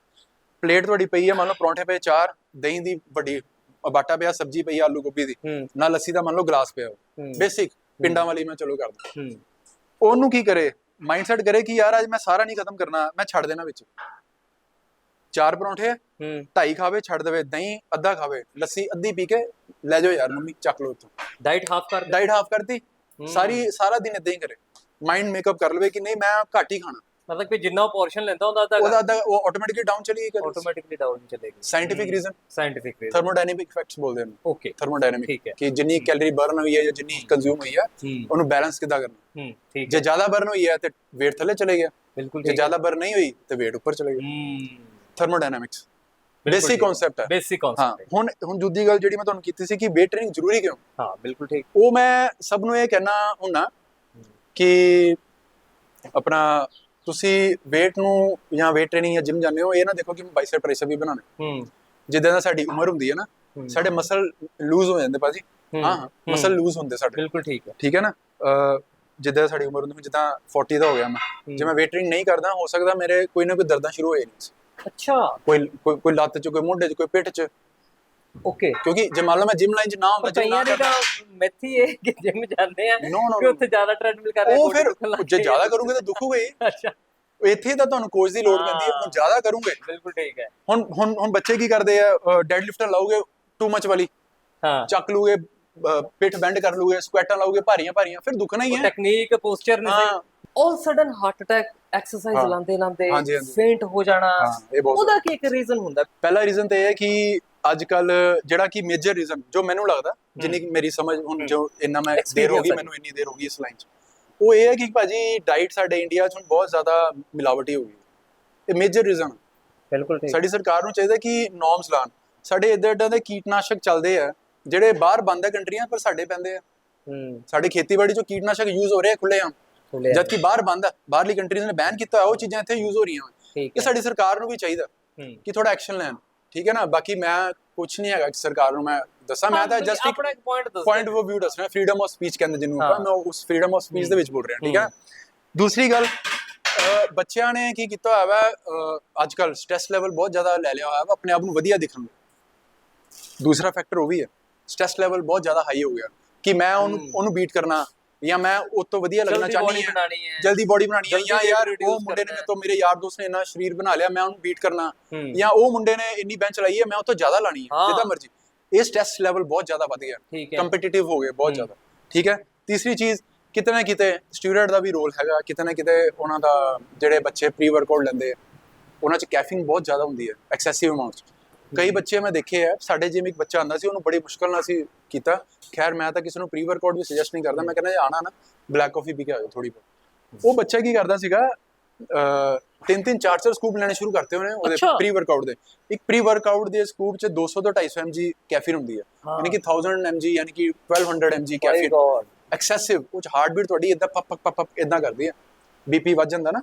ਪਲੇਟ ਤੁਹਾਡੀ ਪਈ ਹੈ ਮੰਨ ਲਓ ਪਰੌਂਠੇ ਪਏ ਚਾਰ ਦਹੀਂ ਦੀ ਵੱਡੀ ਬਾਟਾ ਪਿਆ ਸਬਜ਼ੀ ਪਈ ਆਲੂ ਗੋਭੀ ਦੀ। ਨਾਲ ਲੱਸੀ ਦਾ ਮੰਨ ਲਓ ਗਲਾਸ ਪਿਆ। ਬੇਸਿਕ ਪਿੰਡਾਂ ਵਾਲੀ ਮੈਂ ਚਲੋ ਕਰਦਾ। ਉਹਨੂੰ ਕੀ ਕਰੇ? ਮਾਈਂਡਸੈਟ ਕਰੇ ਕਿ ਯਾਰ ਅੱਜ ਮੈਂ ਸਾਰਾ ਨਹੀਂ ਖਤਮ ਕਰਨਾ ਮੈਂ ਛੱਡ ਦੇਣਾ ਵਿੱਚ। ਚਾਰ ਪਰੌਂਠੇ ਹੂੰ। ਢਾਈ ਖਾਵੇ ਛੱਡ ਦੇਵੇ ਦਹੀਂ ਅੱਧਾ ਖਾਵੇ ਲੱਸੀ ਅੱਧੀ ਪੀ ਕੇ ਲੈ ਜਾਓ ਯਾਰ ਮੰਮੀ ਚੱਕ ਲਓ ਉੱਥੋਂ ਡਾਈਟ ਹਾਫ ਕਰ ਡਾਈਟ ਹਾਫ ਕਰਤੀ। ਸਾਰੀ ਸਾਰਾ ਦਿਨ ਇਦਾਂ ਹੀ ਕਰੇ। ਮਾਈਂਡ ਮੇਕਅਪ ਕਰ ਲਵੇ ਕਿ ਨਹੀਂ ਮੈਂ ਘੱਟ ਹੀ ਖਾਣਾ। ਮਤਲਬ ਕਿ ਜਿੰਨਾ ਪੋਰਸ਼ਨ ਲੈਂਦਾ ਹੁੰਦਾ ਤਾਂ ਉਹਦਾ ਅੱਧਾ ਉਹ ਆਟੋਮੈਟਿਕਲੀ ਡਾਊਨ ਚਲੀ ਗਈ automatically down ਚਲੇਗੀ। Scientific reason scientific reason thermodynamic effects ਬੋਲਦੇ ਨੇ ਓਕੇ ਥਰਮੋਡਾਇਨਾਮਿਕ ਕਿ ਜਿੰਨੀ ਕੈਲਰੀ ਬਰਨ ਹੋਈ ਹੈ ਜਾਂ ਜਿੰਨੀ ਕੰਜ਼ਿਊਮ ਹੋਈ ਹੈ ਉਹਨੂੰ ਬੈਲੈਂਸ ਕਿੱਦਾਂ ਕਰਨਾ? ਹੂੰ ਠੀਕ ਜੇ ਜ਼ਿਆਦਾ ਬਰਨ ਹੋਈ ਹੈ ਤੇ weight ਥੱਲੇ ਚਲੇ ਗਿਆ। ਬਿਲਕੁਲ ਜੇ ਜ਼ਿਆਦਾ ਬਰਨ ਨਹੀਂ ਹੋਈ ਤੇ weight ਉੱਪਰ ਚਲੇ ਗਿਆ। ਹੂੰ। ਥਰਮੋਡਾਇਨਾਮਿਕਸ ਬੇਸਿਕ ਕਨਸੈਪਟ ਹੈ। ਬੇਸਿਕ ਹਾਂ ਕਨਸੈਪਟ ਹੁਣ ਹੁਣ ਦੂਜੀ ਗੱਲ ਜਿਹੜੀ ਮੈਂ ਤੁਹਾਨੂੰ ਕੀਤੀ ਸੀ ਕਿ weight training ਜ਼ਰੂਰੀ ਕਿਉਂ? ਹਾਂ ਬਿਲਕੁਲ ਠੀਕ। ਉਹ ਮੈਂ ਸਭ ਨੂੰ ਇਹ ਕਹਿਣਾ ਹੁੰਨਾ ਕਿ ਆਪਣਾ ਤੁਸੀਂ weight ਨੂੰ ਜਾਂ weight training ਜਾਂ ਜਿਮ ਜਾਂਦੇ ਹੋ ਇਹ ਨਾ ਦੇਖੋ ਕਿ ਬਾਈਸੈਪ ਟ੍ਰਾਈਸੈਪ ਵੀ ਬਣਾਉਣੇ। ਹੂੰ। ਜਿੱਦਾਂ ਦਾ ਸਾਡੀ ਉਮਰ ਹੁੰਦੀ ਹੈ ਨਾ ਹੂੰ। ਸਾਡੇ ਮਸਲ ਲੂਜ਼ ਹੋ ਜਾਂਦੇ ਭਾਜੀ। ਹੂੰ, ਹਾਂ ਹਾਂ ਹੂੰ। ਮਸਲ ਲੂਜ਼ ਹੁੰਦੇ ਸਾਡੇ। ਬਿਲਕੁਲ ਠੀਕ ਹੈ। ਠੀਕ ਹੈ ਨਾ? ਜਿੱਦਾਂ ਸਾਡੀ ਉਮਰ ਹੁੰਦੀ ਜਿੱਦਾਂ 40 ਦਾ ਹੋ ਗਿਆ ਮੈਂ। ਜੇ ਮੈਂ weight training ਨਹੀਂ ਕਰਦਾ ਹੋ ਸਕਦਾ ਮੇਰੇ ਕੋਈ ਨਾ ਕੋਈ ਦਰਦਾਂ ਸ਼ੁਰੂ ਹੋ ਜਾਣੀ ਅੱਛਾ। ਕੋਈ ਕੋਈ ਕੋਈ ਲੱਤ 'ਚ ਕੋਈ ਮੋਢੇ 'ਚ ਕੋਈ ਪਿੱਠ 'ਚ? ਓਕੇ। ਕਿਉਂਕਿ ਜੇ ਮੰਨ ਲਓ ਮੈਂ ਜਿਮ ਲਾਈਨ 'ਚ ਨਾ ਹੁੰਦਾ gym ਨਾ ਕਈਆਂ ਦੀ ਤਾਂ ਮੈਥੀ ਇਹ ਕਿ ਜਿਮ ਜਾਂਦੇ ਆ ਕਿ. ਉੱਥੇ ਜ਼ਿਆਦਾ ਟ੍ਰੈਡਮਿਲ ਕਰ ਰਹੇ ਉਹ ਫਿਰ ਜੇ। ਜ਼ਿਆਦਾ ਕਰੋਗੇ ਤਾਂ ਦੁੱਖੂਗਾ ਅੱਛਾ। ਇੱਥੇ ਤਾਂ ਤੁਹਾਨੂੰ ਕੋਚ ਦੀ ਲੋੜ ਪੈਂਦੀ ਹੈ ਹੁਣ। ਜ਼ਿਆਦਾ ਕਰੋਗੇ। ਬਿਲਕੁਲ ਠੀਕ ਹੈ। ਹੁਣ ਹੁਣ ਹੁਣ ਬੱਚੇ ਕੀ ਕਰਦੇ ਆ ਡੈਡ ਲਿਫਟਰ ਲਾਓਗੇ ਟੂ ਮਚ ਵਾਲੀ। ਹਾਂ। ਚੱਕ ਲੂਗੇ ਪਿੱਠ ਬੈਂਡ ਕਰ ਲੂਗੇ ਸਕੁਐਟਾਂ ਲਾਓਗੇ ਭਾਰੀਆਂ ਭਾਰੀਆਂ ਫਿਰ ਦੁਖਣਾ ਹੀ ਹੈ। ਟੈਕਨੀਕ ਪੋਸਚਰ ਨਹੀਂ ਹਾਂ। ਸਹੀ। All sudden heart attack exercise ਹਾਂਜੀ, ਹਾਂਜੀ। ਫੇਂਟ ਹੋ ਜਾਣਾ। ਉਹਦਾ ਕੀ ਇੱਕ ਰੀਜ਼ਨ ਹੁੰਦਾ? ਪਹਿਲਾ ਰੀਜ਼ਨ ਤੇ ਇਹ ਹੈ ਕਿ ਅੱਜ ਕੱਲ ਜਿਹੜਾ ਕਿ ਮੇਜਰ ਰੀਜ਼ਨ ਜੋ ਮੈਨੂੰ ਲੱਗਦਾ ਜਿੰਨੀ ਮੇਰੀ ਸਮਝ ਹੁਣ ਜੋ ਇੰਨਾ ਮੈਂ ਦੇਰ ਹੋ ਗਈ ਮੈਨੂੰ ਇੰਨੀ ਦੇਰ ਹੋ ਗਈ ਇਸ ਲਾਈਨ 'ਚ। ਉਹ ਇਹ ਹੈ ਕਿ ਭਾਜੀ ਡਾਈਟ ਸਾਡੇ ਇੰਡੀਆ 'ਚ ਹੁਣ ਬਹੁਤ ਜ਼ਿਆਦਾ ਮਿਲਾਵਟੀ ਹੋ ਗਈ ਹੈ। ਇਹ ਮੇਜਰ ਰੀਜ਼ਨ ਬਿਲਕੁਲ ਠੀਕ। ਸਾਡੀ ਸਰਕਾਰ ਨੂੰ ਚਾਹੀਦਾ ਕਿ ਨੋਰਮਸ ਲਾਣ ਸਾਡੇ ਇੱਦਾਂ ਇੱਦਾਂ ਦੇ ਕੀਟਨਾਸ਼ਕ ਚੱਲਦੇ ਆ ਜਿਹੜੇ ਬਾਹਰ ਬੰਦ ਹੈ ਕੰਟਰੀਆਂ ਪਰ ਸਾਡੇ ਪੈਂਦੇ ਆ। ਹੂੰ। ਸਾਡੇ ਖੇਤੀਬਾੜੀ 'ਚ ਕੀਟਨਾਸ਼ਕ ਯੂਜ਼ ਹੋ ਰਹੇ ਆ ਖੁੱਲੇ ਆ ਖੁੱਲਿਆ ਜਦਕਿ ਬਾਹਰ ਬੰਦ ਹੈ ਬਾਹਰਲੀ ਕੰਟਰੀਜ਼ ਨੇ ਬੈਨ ਕੀਤਾ ਹੋਇਆ ਉਹ ਚੀਜ਼ਾਂ ਇੱਥੇ ਯੂਜ਼ ਹੋ ਰਹੀਆਂ ਹਨ ਇਹ ਸਾਡੀ ਸਰਕਾਰ ਨੂੰ ਵੀ ਚਾਹੀਦਾ ਕਿ ਥੋੜਾ ਐਕਸ਼ਨ ਲੈਣ। ਠੀਕ ਹੈ ਨਾ? ਬਾਕੀ ਮੈਂ ਕੁਝ ਨਹੀਂ ਹੈਗਾ ਕਿ ਸਰਕਾਰ ਨੂੰ ਮੈਂ ਦੱਸਾਂ। ਮੈਂ ਤਾਂ ਜਸਟ ਆਪਣਾ ਇੱਕ ਪੁਆਇੰਟ ਦੱਸ। ਪੁਆਇੰਟ ਆਫ ਵਿਊ ਦੱਸਣਾ ਫਰੀडम ਆਫ ਸਪੀਚ ਕਹਿੰਦੇ ਜਿਹਨੂੰ ਆਪਾਂ। ਮੈਂ ਉਸ ਫਰੀडम ਆਫ ਸਪੀਚ ਦੇ ਵਿੱਚ ਬੋਲ ਰਿਹਾ ਠੀਕ ਹੈ? ਦੂਸਰੀ ਗੱਲ ਬੱਚਿਆਂ ਨੇ ਕੀ ਕੀਤਾ ਹੋਇਆ ਵਾ ਅੱਜ ਕੱਲ ਸਟ्रेस ਲੈਵਲ ਬਹੁਤ ਜ਼ਿਆਦਾ ਲੈ ਲਿਆ ਹੋਇਆ ਵਾ ਆਪਣੇ ਆਪ ਨੂੰ ਵਧੀਆ ਦਿਖਣ ਲਈ। ਦੂਸਰਾ ਫੈਕਟਰ ਉਹ ਵੀ ਹੈ ਸਟ्रेस ਲੈਵਲ ਬਹੁਤ ਜ਼ਿਆਦਾ ਹਾਈ ਹੋ ਗਿਆ। ਕਿ ਮੈਂ ਉਹਨੂੰ ਉਹਨੂੰ ਬੀਟ ਕਰਨਾ ਜਾਂ ਮੈਂ ਉਹ ਤੋਂ ਵਧੀਆ ਲੱਗਣਾ ਚਾਹਨੀ ਹਾਂ। ਬਣਾਣੀ ਹੈ। ਜਲਦੀ ਬੋਡੀ ਬਣਾਣੀ ਹੈ ਜਾਂ ਯਾਰ ਉਹ ਮੁੰਡੇ ਨੇ ਤੋਂ ਮੇਰੇ ਯਾਰ ਦੋਸਤ ਨੇ ਇੰਨਾ ਸਰੀਰ ਬਣਾ ਲਿਆ ਮੈਂ ਉਹਨੂੰ ਬੀਟ ਕਰਨਾ। ਜਾਂ ਉਹ ਮੁੰਡੇ ਨੇ ਇੰਨੀ ਬੈਂਚ ਲਾਈ ਹੈ ਮੈਂ ਉਹ ਤੋਂ ਜ਼ਿਆਦਾ ਲਾਣੀ ਹੈ। ਜਿੱਦਾਂ ਮਰਜ਼ੀ। ਇਹ ਸਟ੍ਰੈਸ ਲੈਵਲ ਬਹੁਤ ਜ਼ਿਆਦਾ ਵੱਧ ਗਿਆ। ਕੰਪੀਟੀਟਿਵ ਹੋ। ਗਏ ਬਹੁਤ। ਜ਼ਿਆਦਾ। ਠੀਕ ਹੈ? ਤੀਸਰੀ ਚੀਜ਼ ਕਿਤੇ ਨਾ ਕਿਤੇ ਸਟੂਡੈਂਟ ਦਾ ਵੀ ਰੋਲ ਹੈਗਾ। ਕਿਤੇ ਨਾ ਕਿਤੇ ਉਹਨਾਂ ਦਾ ਜਿਹੜੇ ਬੱਚੇ ਪ੍ਰੀ ਵਰਕਆਊਟ ਲੈਂਦੇ ਉਹਨਾਂ 'ਚ ਕੈਫੀਨ ਬਹੁਤ ਜ਼ਿਆਦਾ ਹੁੰਦੀ ਹੈ ਐਕਸੈਸਿਵ ਅਮਾਉਂਟਸ ਕਈ ਬੱਚੇ ਮੈਂ ਦੇਖੇ ਆ ਸਾਡੇ ਜਿਵੇਂ ਇੱਕ ਬੱਚਾ ਆਂਦਾ ਸੀ ਉਹਨੂੰ ਬੜੀ ਮੁਸ਼ਕਲ ਨਾਲ ਅਸੀਂ ਕੀਤਾ। ਖੈਰ ਮੈਂ ਤਾਂ ਕਿਸੇ ਨੂੰ ਪ੍ਰੀ ਵਰਕਆਊਟ ਵੀ ਸੁਜੈਸਟ ਨਹੀਂ ਕਰਦਾ ਮੈਂ ਕਹਿੰਦਾ ਜੇ ਆਣਾ ਨਾ ਬਲੈਕ ਕਾਫੀ ਪੀ ਕੇ ਆਇਓ ਥੋੜੀ ਬਹੁਤ। ਉਹ ਬੱਚਾ ਕੀ ਕਰਦਾ ਸੀਗਾ ਤਿੰਨ ਤਿੰਨ ਚਾਰ ਚਾਰ ਸਕੂਪ ਲੈਣੇ ਸ਼ੁਰੂ ਕਰਤੇ ਉਹਨੇ ਉਹਦੇ। ਪ੍ਰੀ ਵਰਕਆਊਟ ਦੇ। ਇੱਕ ਪ੍ਰੀ ਵਰਕਆਊਟ ਦੇ ਸਕੂਪ 'ਚ 200 ਤੋਂ 250 mg ਕੈਫੀਨ ਹੁੰਦੀ ਹੈ। ਯਾਨੀ ਕਿ 1000 mg ਯਾਨੀ ਕਿ 1200 mg ਮਾਈ ਕੈਫੀਨ। ਐਕਸੈਸਿਵ ਕੁਝ ਹਾਰਟ ਬੀਟ ਤੁਹਾਡੀ ਇਦਾਂ ਪਪ ਪਪ ਪਪ ਇਦਾਂ ਕਰਦੀ ਹੈ ਬੀਪੀ ਵੱਧ ਜਾਂਦਾ ਨਾ।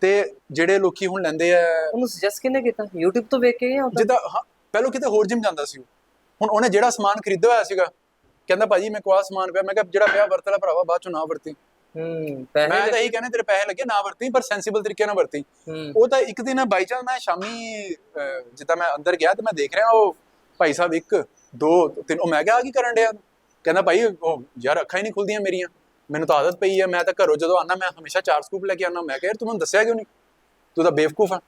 ਤੇ ਜਿਹੜੇ ਲੋਕੀ ਹੁਣ ਲੈਂਦੇ ਆ ਉਹਨੂੰ ਸੁਜੈਸਟ ਕਿਹਨੇ ਕੀਤਾ? YouTube ਤੋਂ ਵੇਖ ਕੇ ਜਾਂ ਉੱਦਾਂ? ਜਿੱਦਾਂ ਹਾਂ, ਪਹਿਲੋਂ ਕਿਤੇ ਹੋਰ ਜਿਮ ਜਾਂਦਾ ਸੀ ਉਹ। ਹੁਣ ਉਹਨੇ ਜਿਹੜਾ ਸਮਾਨ ਖਰੀਦਿਆ ਹੋਇਆ ਸੀਗਾ ਕਹਿੰਦਾ ਭਾਜੀ ਮੇਰੇ ਕੋਲ ਆਹ ਸਮਾਨ ਪਿਆ। ਮੈਂ ਕਿਹਾ ਜਿਹੜਾ ਪਿਆ ਵਰਤ ਲੈ ਭਰਾਵਾ ਬਾਅਦ ਚੋਂ ਨਾ ਵਰਤੀ। ਹੂੰ ਮੈਂ ਤਾਂ। ਇਹੀ ਕਹਿੰਦਾ ਤੇਰੇ ਪੈਸੇ ਲੱਗੇ ਨਾ ਵਰਤੀ ਪਰ ਸੈਂਸੀਬਲ ਤਰੀਕੇ ਨਾਲ ਵਰਤੀ। ਹੂੰ। ਉਹ ਤਾਂ ਇੱਕ ਦਿਨ ਬਾਈ ਚਾਂਸ ਮੈਂ ਸ਼ਾਮੀ ਅਹ, ਜਿੱਦਾਂ ਮੈਂ ਅੰਦਰ ਗਿਆ ਤੇ ਮੈਂ ਦੇਖ ਰਿਹਾ ਉਹ ਭਾਈ ਸਾਹਿਬ ਇੱਕ ਦੋ ਤਿੰਨ ਉਹ ਮੈਂ ਕਿਹਾ ਆ ਕੀ ਕਰਨ ਡਿਆ? ਕਹਿੰਦਾ ਭਾਈ ਉਹ ਯਾਰ ਅੱਖਾਂ ਹੀ ਨਹੀਂ ਖੁੱਲਦੀਆਂ ਮੇਰੀਆਂ। ਮੈਨੂੰ ਤਾਂ ਆਦਤ ਪਈ ਹੈ ਮੈਂ ਤਾਂ ਘਰੋਂ ਜਦੋਂ ਆਨਾ ਮੈਂ ਹਮੇਸ਼ਾ ਚਾਰ ਸਕੂਪ ਲੈ ਕੇ ਆਨਾ ਮੈਂ ਕਿਹਾ ਯਾਰ ਤੂੰ ਮੈਨੂੰ ਦੱਸਿਆ ਕਿਉਂ ਨਹੀਂ? ਤੂੰ ਤਾਂ ਬੇਵਕੂਫ ਆ।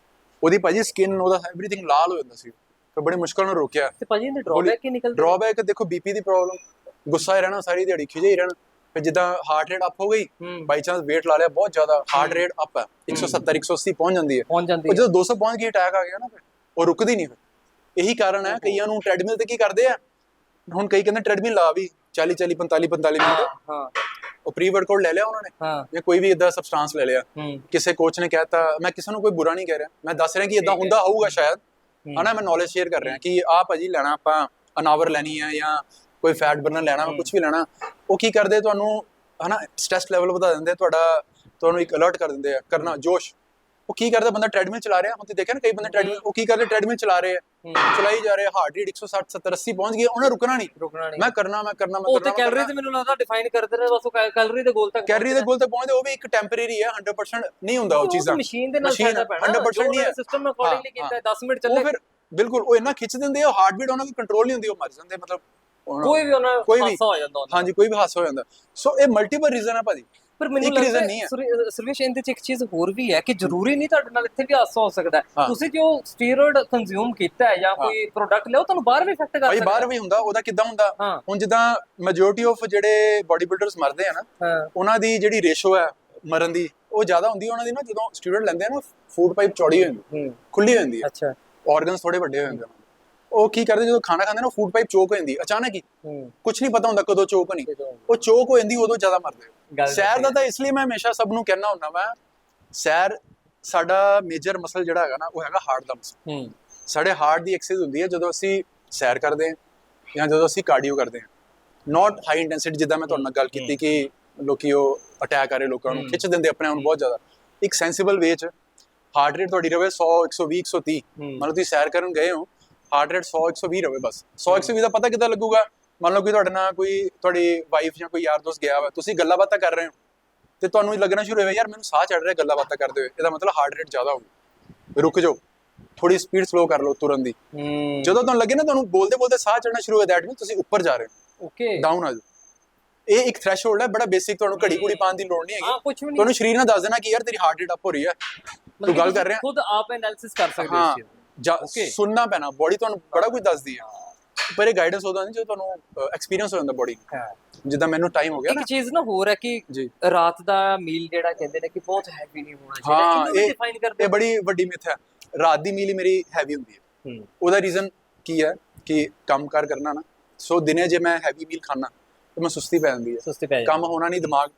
ਉਹਦੀ ਭਾਜੀ ਸਕਿਨ ਉਹਦਾ ਐਵਰੀਥਿੰਗ ਲਾਲ ਹੋ ਜਾਂਦਾ ਸੀ। ਫਿਰ ਬੜੀ ਮੁਸ਼ਕਲ ਨਾਲ ਰੋਕਿਆ। ਤੇ ਭਾਜੀ ਇਹਦੇ ਡਰਾਬੈਕ ਕੀ ਨਿਕਲਦੇ ਡਰਾਬੈਕ ਦੇਖੋ ਬੀਪੀ ਦੀ ਪ੍ਰੋਬਲਮ ਗੁੱਸਾ ਹੀ ਰਹਿਣਾ ਸਾਰੀ ਦਿਹਾੜੀ ਖਿਜੇ ਹੀ ਰਹਿਣਾ। ਫਿਰ ਜਿੱਦਾਂ ਹਾਰਟ ਰੇਟ ਅਪ ਹੋ ਗਈ ਬਾਈ ਚਾਂਸ weight ਲਾ ਲਿਆ ਬਹੁਤ ਜ਼ਿਆਦਾ ਹਾਰਟ ਰੇਟ ਅਪ ਹੈ। 170 180 ਪਹੁੰਚ ਜਾਂਦੀ ਹੈ ਪਹੁੰਚ ਜਾਂਦੀ ਹੈ ਜਦੋਂ 200 ਪਹੁੰਚ ਗਈ ਅਟੈਕ ਆ ਗਿਆ ਨਾ ਫਿਰ। ਉਹ ਰੁਕਦੀ ਨਹੀਂ ਫਿਰ। ਇਹੀ ਕਾਰਨ ਹੈ ਕਈਆਂ ਨੂੰ ਟ੍ਰੈਡਮਿਲ ਤੇ ਕੀ ਕਰਦੇ ਆ? ਹੁਣ ਕਈ ਕਹਿੰਦੇ ਟ੍ਰੈਡਮਿਲ ਲਾ ਵੀ 40 40 45 45 ਹਾਂ ਮਿੰਟ ਹਾਂ। ਉਹ ਪ੍ਰੀ ਵਰਕਆਊਟ ਲੈ ਲਿਆ ਉਹਨਾਂ ਨੇ? ਹਾਂ। ਜਾਂ ਕੋਈ ਵੀ ਇਦਾਂ ਸਬਸਟੈਂਸ ਲੈ ਲਿਆ? ਕਿਸੇ ਕੋਚ ਨੇ ਕਹਿਤਾ ਮੈਂ ਕਿਸੇ ਨੂੰ ਕੋਈ ਬੁਰਾ ਨਹੀਂ ਕਹਿ ਰਿਹਾ। ਮੈਂ ਦੱਸ ਰਿਹਾ ਕਿ ਇਦਾਂ। ਹੁੰਦਾ ਹੋਊਗਾ ਸ਼ਾਇਦ। ਹਨਾ ਮੈਂ ਨੌਲੇਜ ਸ਼ੇਅਰ ਕਰ ਰਿਹਾ ਕਿ ਆਹ ਭਾਜੀ ਲੈਣਾ ਆਪਾਂ ਅਨਾਵਰ ਲੈਣੀ ਹੈ ਜਾਂ ਕੋਈ ਫੈਟ ਬਰਨਰ ਲੈਣਾ ਹੂੰ। ਕੁਝ ਵੀ ਲੈਣਾ। ਉਹ ਕੀ ਕਰਦੇ ਤੁਹਾਨੂੰ ਹਨਾ ਸਟ੍ਰੈਸ ਲੈਵਲ ਵਧਾ ਦਿੰਦੇ ਆ, ਤੁਹਾਡਾ ਤੁਹਾਨੂੰ ਇੱਕ ਅਲਰਟ ਕਰ ਦਿੰਦੇ ਆ ਕਰਨਾ ਜੋਸ਼। ਉਹ ਕੀ ਕਰਦਾ ਬੰਦਾ ਟ੍ਰੈਡਮਿਲ ਚਲਾ ਰਿਹਾ? ਹੁਣ ਤੁਸੀਂ ਦੇਖਿਆ ਨਾ ਕਈ ਬੰਦੇ ਟ੍ਰੈਡਮਿਲ ਉਹ ਕੀ ਕਰਦੇ ਟ੍ਰੈਡਮਿਲ ਚਲਾ ਰਹੇ ਆ। ਚਲਾਈ ਜਾ ਰਹੇ ਹਾਰਟ ਰੇਟ 160 70 80 ਪਹੁੰਚ ਗਈ ਉਹਨੇ ਰੁਕਣਾ ਨਹੀਂ। ਰੁਕਣਾ ਨਹੀਂ। ਮੈਂ ਕਰਨਾ ਮੈਂ ਕਰਨਾ ਮੈਂ ਉਹ ਤੇ ਕੈਲਰੀ ਤੇ ਮੈਨੂੰ ਲੱਗਦਾ ਡਿਫਾਈਨ ਕਰਦੇ ਰਹੇ ਬਸ ਉਹ ਕੈਲਰੀ ਦੇ ਗੋਲ ਤੱਕ ਕੈਲਰੀ ਦੇ ਗੋਲ ਤੇ ਪਹੁੰਚਦੇ ਉਹ ਵੀ ਇੱਕ ਟੈਂਪਰੇਰੀ ਹੈ 100% ਨਹੀਂ ਹੁੰਦਾ ਉਹ ਚੀਜ਼ਾਂ। ਮਸ਼ੀਨ ਦੇ ਨਾਲ ਫਾਇਦਾ ਪੈਣਾ 100% ਨਹੀਂ ਹੈ। ਸਿਸਟਮ ਅਕੋਰਡਿੰਗਲੀ ਕੀਤਾ ਹੈ, 10 ਮਿੰਟ ਉਹ ਚੱਲੇ। ਫਿਰ ਬਿਲਕੁਲ ਉਹ ਇੰਨਾ ਖਿੱਚ ਦਿੰਦੇ ਆ ਹਾਰਟ ਬੀਟ ਉਹਨਾਂ ਦੀ ਕੰਟਰੋਲ ਨਹੀਂ ਹੁੰਦੀ ਉਹ ਮਰ ਜਾਂਦੇ ਮਤਲਬ ਕੋਈ ਵੀ ਉਹਨਾਂ। ਹਾਸਾ ਹੋ ਜਾਂਦਾ ਹਾਂਜੀ ਕੋਈ ਵੀ ਹਾਦਸਾ ਹੋ ਜਾਂਦਾ। ਸੋ ਇਹ ਮਲਟੀਪਲ ਰੀਜ਼ਨ ਹੈ ਭਾਜੀ। ਪਰ ਮੈਨੂੰ ਇੱਕ ਲੱਗਦਾ reason ਨਹੀਂ ਹੈ। ਸੁਰੇ- ਸਰਵੇਸ਼ ਇਹਦੇ ਚ ਇੱਕ ਚੀਜ਼ ਹੋਰ ਵੀ ਹੈ ਕਿ ਜ਼ਰੂਰੀ ਨਹੀਂ ਤੁਹਾਡੇ ਨਾਲ ਇੱਥੇ ਵੀ ਹਾਸਾ ਹੋ ਸਕਦਾ ਹੈ। ਹਾਂ। ਤੁਸੀਂ ਜੋ ਸਟੀਰੋਇਡ ਕੰਜ਼ਿਊਮ ਕੀਤਾ ਹੈ ਜਾਂ ਕੋਈ ਪ੍ਰੋਡਕਟ ਲਿਓ ਤੁਹਾਨੂੰ ਬਾਹਰ ਵੀ ਇਫੈਕਟ ਕਰ ਭਾਈ ਸਕਦਾ ਬਾਹਰ ਹੈ। ਵੀ ਹੁੰਦਾ ਉਹਦਾ ਕਿੱਦਾਂ ਹੁੰਦਾ? ਹਾਂ। ਹੁਣ ਜਿੱਦਾਂ ਮੈਜੋਰਟੀ ਆਫ ਜਿਹੜੇ ਬਾਡੀ ਬਿਲਡਰਸ ਮਰਦੇ ਆ ਨਾ ਹਾਂ। ਉਹਨਾਂ ਦੀ ਜਿਹੜੀ ਰੇਸ਼ੋ ਹੈ ਮਰਨ ਦੀ ਉਹ ਜ਼ਿਆਦਾ ਹੁੰਦੀ ਹੈ ਉਹਨਾਂ ਦੀ ਨਾ ਜਦੋਂ ਸਟੂਡੈਂਟ ਲੈਂਦੇ ਆ ਨਾ ਫੂਡ ਪਾਈਪ ਚੌੜੀ ਹੋ ਜਾਂਦੀ ਹੂੰ ਖੁੱਲੀ ਹੋ ਜਾਂਦੀ ਹੈ। ਅੱਛਾ। ਆਰਗਨਸ ਥੋੜੇ ਵੱਡੇ ਹੋ ਜਾਂਦੇ ਆ। ਉਹ ਕੀ ਕਰਦੇ ਜਦੋਂ ਖਾਣਾ ਖਾਂਦੇ ਨਾ ਫੂਡ ਪਾਈਪ ਚੋਕ ਹੋ ਜਾਂਦੀ ਹੈ, ਅਚਾਨਕ ਹੀ। ਹੂੰ। ਕੁਝ ਨਹੀਂ ਪਤਾ ਹੁੰਦਾ ਕਦੋਂ ਚੋਕ ਹੋਣੀ। ਉਹ ਚੋਕ ਹੋ ਜਾਂਦੀ ਉਦੋਂ ਜ਼ਿਆਦਾ ਮਰਦੇ ਆ। ਗੱਲ ਸੈਰ ਦਾ ਤਾਂ ਇਸ ਲਈ ਮੈਂ ਹਮੇਸ਼ਾ ਸਭ ਨੂੰ ਕਹਿਣਾ ਹੁੰਦਾ ਮੈਂ ਸੈਰ ਸਾਡਾ ਮੇਜਰ ਮਸਲ ਜਿਹੜਾ ਹੈਗਾ ਨਾ ਉਹ ਹੈਗਾ ਹਾਰਟ ਦਾ ਮਸਲ ਹੂੰ। ਸਾਡੇ ਹਾਰਟ ਦੀ ਐਕਸਰਸਾਈਜ਼ ਹੁੰਦੀ ਹੈ ਜਦੋਂ ਅਸੀਂ ਸੈਰ ਕਰਦੇ ਹਾਂ ਜਾਂ ਜਦੋਂ ਅਸੀਂ ਕਾਰਡੀਓ ਕਰਦੇ ਹਾਂ। ਨਾਟ ਹਾਈ ਇੰਟੈਂਸਿਟੀ ਜਿੱਦਾਂ ਮੈਂ ਤੁਹਾਡੇ ਨਾਲ ਗੱਲ ਕੀਤੀ ਕਿ ਲੋਕੀ ਉਹ ਅਟੈਕ ਕਰੇ ਲੋਕਾਂ ਨੂੰ। ਖਿੱਚ ਦਿੰਦੇ ਆਪਣੇ ਆਪ ਨੂੰ ਬਹੁਤ ਜ਼ਿਆਦਾ। ਇੱਕ ਸੈਂਸੀਬਲ ਵੇ ਚ ਹਾਰਟ ਰੇਟ ਤੁਹਾਡੀ ਰਵੇ 100 120 130 ਹੂੰ। ਮੰਨ ਲਓ ਤੁਸੀਂ ਸੈਰ ਕਰਨ ਗਏ ਹੋ ਹਾਰਟ ਰੇਟ 100 120 ਰਵੇ ਬਸ। 100 120 ਦਾ ਪਤਾ ਕਿੱਦਾਂ ਲੱਗੂਗਾ? ਮੰਨ ਲਓ ਕਿ ਤੁਹਾਡੇ ਨਾਲ ਕੋਈ ਤੁਹਾਡੀ ਵਾਈਫ ਜਾਂ ਕੋਈ ਯਾਰ ਦੋਸਤ ਗਿਆ ਵਾ ਤੁਸੀਂ ਗੱਲਾਂ ਬਾਤਾਂ ਕਰ ਰਹੇ ਹੋ ਤੇ ਤੁਹਾਨੂੰ ਲੱਗਣਾ ਸ਼ੁਰੂ ਹੋਇਆ ਯਾਰ ਮੈਨੂੰ ਸਾਹ ਚੜ ਰਿਹਾ ਗੱਲਾਂ ਬਾਤਾਂ ਕਰਦੇ ਹੋਏ ਇਹਦਾ ਮਤਲਬ ਹਾਰਟ ਰੇਟ ਜ਼ਿਆਦਾ ਹੋ ਗਿਆ ਰੁਕ ਜਾਓ ਥੋੜੀ ਸਪੀਡ ਸਲੋ ਕਰ ਲਓ ਤੁਰਨ ਦੀ। ਜਦੋਂ ਤੁਹਾਨੂੰ ਲੱਗੇ ਨਾ ਤੁਹਾਨੂੰ ਬੋਲਦੇ ਬੋਲਦੇ ਸਾਹ ਚੜਨਾ ਸ਼ੁਰੂ ਹੋ ਗਿਆ ਦੈਟ ਮੀਨ ਤੁਸੀਂ ਉੱਪਰ ਜਾ ਰਹੇ ਹੋ। ਓਕੇ। ਡਾਊਨ ਆ ਜਾਓ। ਇਹ ਇੱਕ ਥ੍ਰੈਸ਼ਹੋਲਡ ਹੈ ਬੜਾ ਬੇਸਿਕ ਤੁਹਾਨੂੰ ਘੜੀ ਘੁੜੀ ਪਾਉਣ ਦੀ ਲੋੜ ਨਹੀਂ ਹੈਗੀ। ਤੁਹਾਨੂੰ ਸਰੀਰ ਨਾਲ ਦੱਸ ਦੇਣਾ ਕਿ ਯਾਰ ਤੇਰੀ ਹਾਰਟ ਰੇਟ ਅਪ ਹੋ ਰਹੀ ਹੈ। ਮਤਲਬ ਗੱਲ ਕਰ ਰਿਹਾ। ਖੁਦ ਆਪ ਐਨਾਲਿਸਿਸ ਕਰ ਸਕਦੇ ਹੋ ਇਸ ਚੀਜ਼. ਸੁਣਨਾ ਪੈਣਾ ਬੋਡੀ ਤੁਹਾਨੂੰ ਬੜਾ ਕੁਝ ਦੱਸਦੀ ਹੈ। ਪਰ ਇਹ ਗਾਈਡੈਂਸ ਉਹਦਾ ਨਹੀਂ ਜਦੋਂ ਤੁਹਾਨੂੰ ਐਕਸਪੀਰੀਅੰਸ ਹੋ ਜਾਂਦਾ ਬੋਡੀ ਹਾਂ। ਜਿੱਦਾਂ ਮੈਨੂੰ ਟਾਈਮ ਹੋ ਗਿਆ ਇੱਕ ਨਾ। ਚੀਜ਼ ਨਾ ਹੋਰ ਹੈ ਕਿ ਰਾਤ ਦਾ ਮੀਲ ਜਿਹੜਾ ਕਹਿੰਦੇ ਨੇ ਕਿ ਬਹੁਤ ਹੈਵੀ ਨਹੀਂ ਹੋਣਾ ਚਾਹੀਦਾ ਇਹ- ਡਿਫਾਈਨ ਕਰਦੇ ਇਹ ਬੜੀ ਵੱਡੀ ਮਿਥ ਹੈ। ਰਾਤ ਦੀ ਮੀਲ ਮੇਰੀ ਹੈਵੀ ਹੁੰਦੀ ਹੈ। ਹੂੰ। ਉਹਦਾ ਰੀਜ਼ਨ ਕੀ ਹੈ ਕਿ ਕੰਮਕਾਰ ਕਰਨਾ ਨਾ ਸੋ ਦਿਨੇ ਜੇ ਮੈਂ ਹੈਵੀ ਮੀਲ ਖਾਣਾ ਤੇ ਮੈਂ ਸੁਸਤੀ ਪੈ ਜਾਂਦੀ ਹੈ। ਸੁਸਤੀ ਪੈ ਜਾਂਦੀ ਕੰਮ ਹੋਣਾ ਨਹੀਂ ਦਿਮਾਗ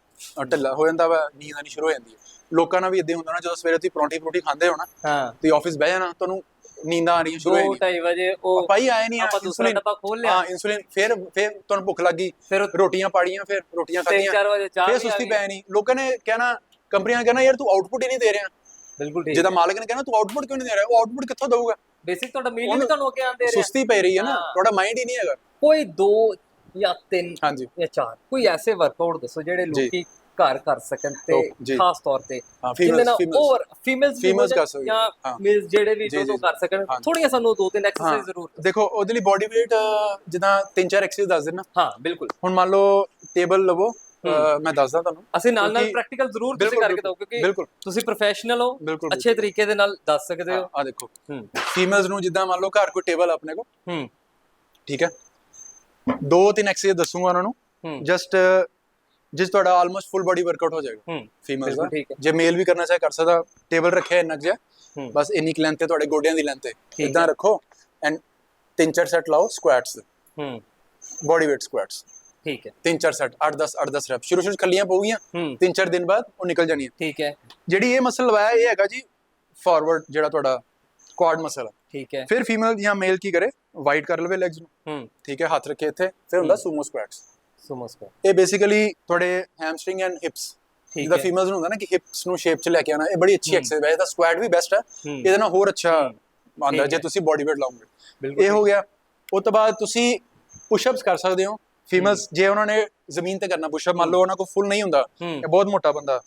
ਢਿੱਲਾ ਹੋ ਜਾਂਦਾ ਵਾ ਨੀਂਦ ਆਣੀ ਸ਼ੁਰੂ ਹੋ ਜਾਂਦੀ ਹੈ। ਲੋਕਾਂ ਨਾਲ ਵੀ ਇਦਾਂ ਹੁੰਦਾ ਨਾ ਜਦੋਂ ਸਵੇਰੇ ਤੁਸੀਂ ਪਰੌਂਠੀ ਪਰੌਂਠੀ ਖਾਂਦੇ ਹੋ ਨਾ ਤੇ ਆਫਿਸ ਬਹਿ ਜਾਣਾ ਤੁਹਾਨੂੰ ਨੀਂਦਾਂ ਆਣੀਆਂ ਸ਼ੁਰੂ ਹੋ ਦੋ ਜਾਂਦੀਆਂ ਢਾਈ ਵਜੇ ਉਹ ਭਾਈ ਆਏ ਨਹੀਂ ਆਪਾਂ ਦੂਸਰਾ ਡੱਬਾ ਖੋਲ ਲਿਆ। ਹਾਂ ਇਨਸੂਲਿਨ ਫਿਰ ਫਿਰ ਤੁਹਾਨੂੰ ਭੁੱਖ ਲੱਗੀ ਰੋਟੀਆਂ ਪਾੜੀਆਂ ਫਿਰ ਰੋਟੀਆਂ ਖਾਧੀਆਂ ਚਾਰ ਵਜੇ ਚਾਹ ਫਿਰ ਸੁਸਤੀ। ਪੈ ਨਹੀਂ ਲੋਕਾਂ ਨੇ ਕਹਿਣਾ ਕੰਪਨੀਆਂ ਨੇ ਕਹਿਣਾ ਯਾਰ ਤੂੰ ਆਊਟਪੁੱਟ ਹੀ ਨਹੀਂ ਦੇ ਰਿਹਾ। ਬਿਲਕੁਲ ਠੀਕ। ਜਿਹਦਾ ਮਾਲਕ ਨੇ ਕਹਿਣਾ ਤੂੰ ਆਊਟਪੁੱਟ ਕਿਉਂ ਨਹੀਂ ਦੇ ਰਿਹਾ? ਉਹ ਆਊਟਪੁੱਟ ਕਿੱਥੋਂ ਦਊਗਾ? ਬੇਸਿਕ ਤੁਹਾਡਾ ਮੀਲ ਉਹਨੂੰ ਤੁਹਾਨੂੰ ਅੱਗੇ ਆਂਦੇ ਰਿਹਾ। ਸੁਸਤੀ ਪੈ ਰਹੀ ਹੈ ਨਾ। ਤੁਹਾਡਾ ਮਾਈਂਡ ਹੀ ਨਹੀਂ ਹੈਗਾ। ਕੋਈ ਦੋ ਜਾਂ ਤਿੰਨ ਜਾਂ ਚਾਰ ਕੋਈ ਐਸੇ ਵਰਕਆਊਟ ਦੱਸੋ ਜਿਹੜੇ। ਲੋਕੀ ਘਰ ਕਰ ਸਕਣ ਤੇ। ਖਾਸ ਤੌਰ ਤੇ ਜਿਹਦੇ ਨਾਲ ਹੋਰ ਫੀਮੇਲਸ Females ਕਰ ਜਾਂ। ਮੇਲਸ ਜਿਹੜੇ ਵੀ ਜੀ, ਕਰ ਸਕਣ। ਥੋੜੀਆਂ ਸਾਨੂੰ ਦੋ ਤਿੰਨ ਐਕਸਰਸਾਈਜ਼ ਜ਼ਰੂਰ ਦੇਖੋ ਉਹਦੇ ਲਈ ਬਾਡੀ weight ਜਿੱਦਾਂ ਤਿੰਨ ਚਾਰ ਐਕਸਰਸਾਈਜ਼ ਦੱਸ ਦੇਣਾ। ਹਾਂ ਬਿਲਕੁਲ। ਹੁਣ ਮੰਨ ਲਓ ਟੇਬਲ ਲਵੋ। ਮੈਂ ਦੱਸਦਾ ਤੁਹਾਨੂੰ। ਅਸੀਂ ਨਾਲ ਨਾਲ ਪ੍ਰੈਕਟੀਕਲ ਜ਼ਰੂਰ ਤੁਸੀਂ ਕਰਕੇ ਦਿਓ ਕਿਉਂਕਿ ਤੁਸੀਂ ਪ੍ਰੋਫੈਸ਼ਨਲ ਹੋ ਅੱਛੇ ਤਰੀਕੇ ਦੇ ਨਾਲ ਦੱਸ ਸਕਦੇ ਹੋ। ਆ ਦੇਖੋ। ਫੀਮੇਲਸ ਨੂੰ ਜਿੱਦਾਂ ਮੰਨ ਲਓ ਘਰ ਕੋਈ ਟੇਬਲ ਆਪਣੇ ਕੋਲ। ਹੂੰ। ਠੀਕ ਹੈ। ਦੋ ਤਿੰਨ ਐਕਸਰਸਾਈਜ਼ ਦੱਸੂਗਾ ਉਹਨਾਂ ਨੂੰ। ਜਸਟ ਜਿਸ ਤੁਹਾਡਾ ਆਲਮੋਸਟ ਫੁੱਲ ਬਾਡੀ ਵਰਕਆਊਟ ਹੋ ਜਾਏਗਾ ਹੂੰ ਫੀਮੇਲਸ ਦਾ। ਠੀਕ ਹੈ। ਜੇ ਮੇਲ ਵੀ ਕਰਨਾ ਚਾਹੇ ਕਰ ਸਕਦਾ ਟੇਬਲ ਰੱਖਿਆ ਇੰਨਾ ਹੂੰ। ਬਸ ਇੰਨੀ ਕੁ ਲੈਂਥ ਤੇ ਤੁਹਾਡੇ ਗੋਡਿਆਂ ਦੀ ਲੈਂਥ ਤੇ ਠੀਕ ਇਦਾਂ ਰੱਖੋ ਐਂਡ ਤਿੰਨ ਚਾਰ ਸੈਟ ਲਾਓ ਸਕੁਐਟਸ ਹੂੰ। ਬਾਡੀ weight ਸਕੁਐਟਸ ਠੀਕ ਹੈ। ਤਿੰਨ ਚਾਰ ਸੈਟ 8 10 8 10 ਰੈਪ ਸ਼ੁਰੂ ਸ਼ੁਰੂ ਖੱਲੀਆਂ ਪਊਗੀਆਂ ਹੂੰ। ਤਿੰਨ ਚਾਰ ਦਿਨ ਬਾਅਦ ਉਹ ਨਿਕਲ ਜਾਣੀਆਂ। ਠੀਕ ਹੈ। ਜਿਹੜੀ ਇਹ ਮਸਲ ਲਵਾਇਆ ਇਹ ਹੈਗਾ ਜੀ ਫਾਰਵਰਡ ਜਿਹੜਾ ਤੁਹਾਡਾ ਕੁਆਡ ਮਸਲ ਠੀਕ ਹੈ। ਫਿਰ ਫੀਮੇਲ ਜਾਂ ਮੇਲ ਕੀ ਕਰੇ? ਵਾਈਡ ਕਰ ਲਵੇ ਲੈਗਸ ਨੂੰ। ਹੂੰ। ਠੀਕ ਹੈ ਹੱਥ ਰੱਖੇ ਇੱਥੇ। ਫਿਰ ਹੁੰਦਾ ਹੂੰ। ਸੂਮੋ ਸਕੁਐਟਸ ਗਿਆ ਇਹ ਬੇਸਿਕਲੀ ਤੁਹਾਡੇ ਹੈਮਸਟ੍ਰਿੰਗ ਐਂਡ ਹਿਪਸ ਠੀਕ ਜਿਹਦਾ ਫੀਮੇਲਸ ਨੂੰ ਹੁੰਦਾ ਨਾ ਕਿ ਹਿਪਸ ਨੂੰ ਸ਼ੇਪ 'ਚ ਲੈ ਕੇ ਆਣਾ ਇਹ ਬੜੀ ਅੱਛੀ। ਐਕਸਰਸਾਈਜ਼ ਹੈ ਇਹਦਾ ਸਕੁਐਟ ਵੀ ਬੈਸਟ ਹੈ। ਇਹਦੇ ਨਾਲ ਹੋਰ ਅੱਛਾ। ਆਉਂਦਾ ਜੇ। ਤੁਸੀਂ ਬਾਡੀ weight ਬਿਲਕੁਲ ਇਹ ਹੋ ਗਿਆ। ਉਸ ਤੋਂ ਬਾਅਦ ਤੁਸੀਂ ਪੁਸ਼ਅਪਸ ਕਰ ਸਕਦੇ ਹੋ। ਫੀਮੇਲਸ ਜੇ ਉਹਨਾਂ ਨੇ ਜ਼ਮੀਨ ਤੇ ਕਰਨਾ ਪੁਸ਼ਅਪ ਮੰਨ ਲਓ ਉਹਨਾਂ ਕੋਲ ਫੁੱਲ ਨਹੀਂ ਹੁੰਦਾ ਇਹ ਬਹੁਤ ਮੋਟਾ ਬੰਦਾ।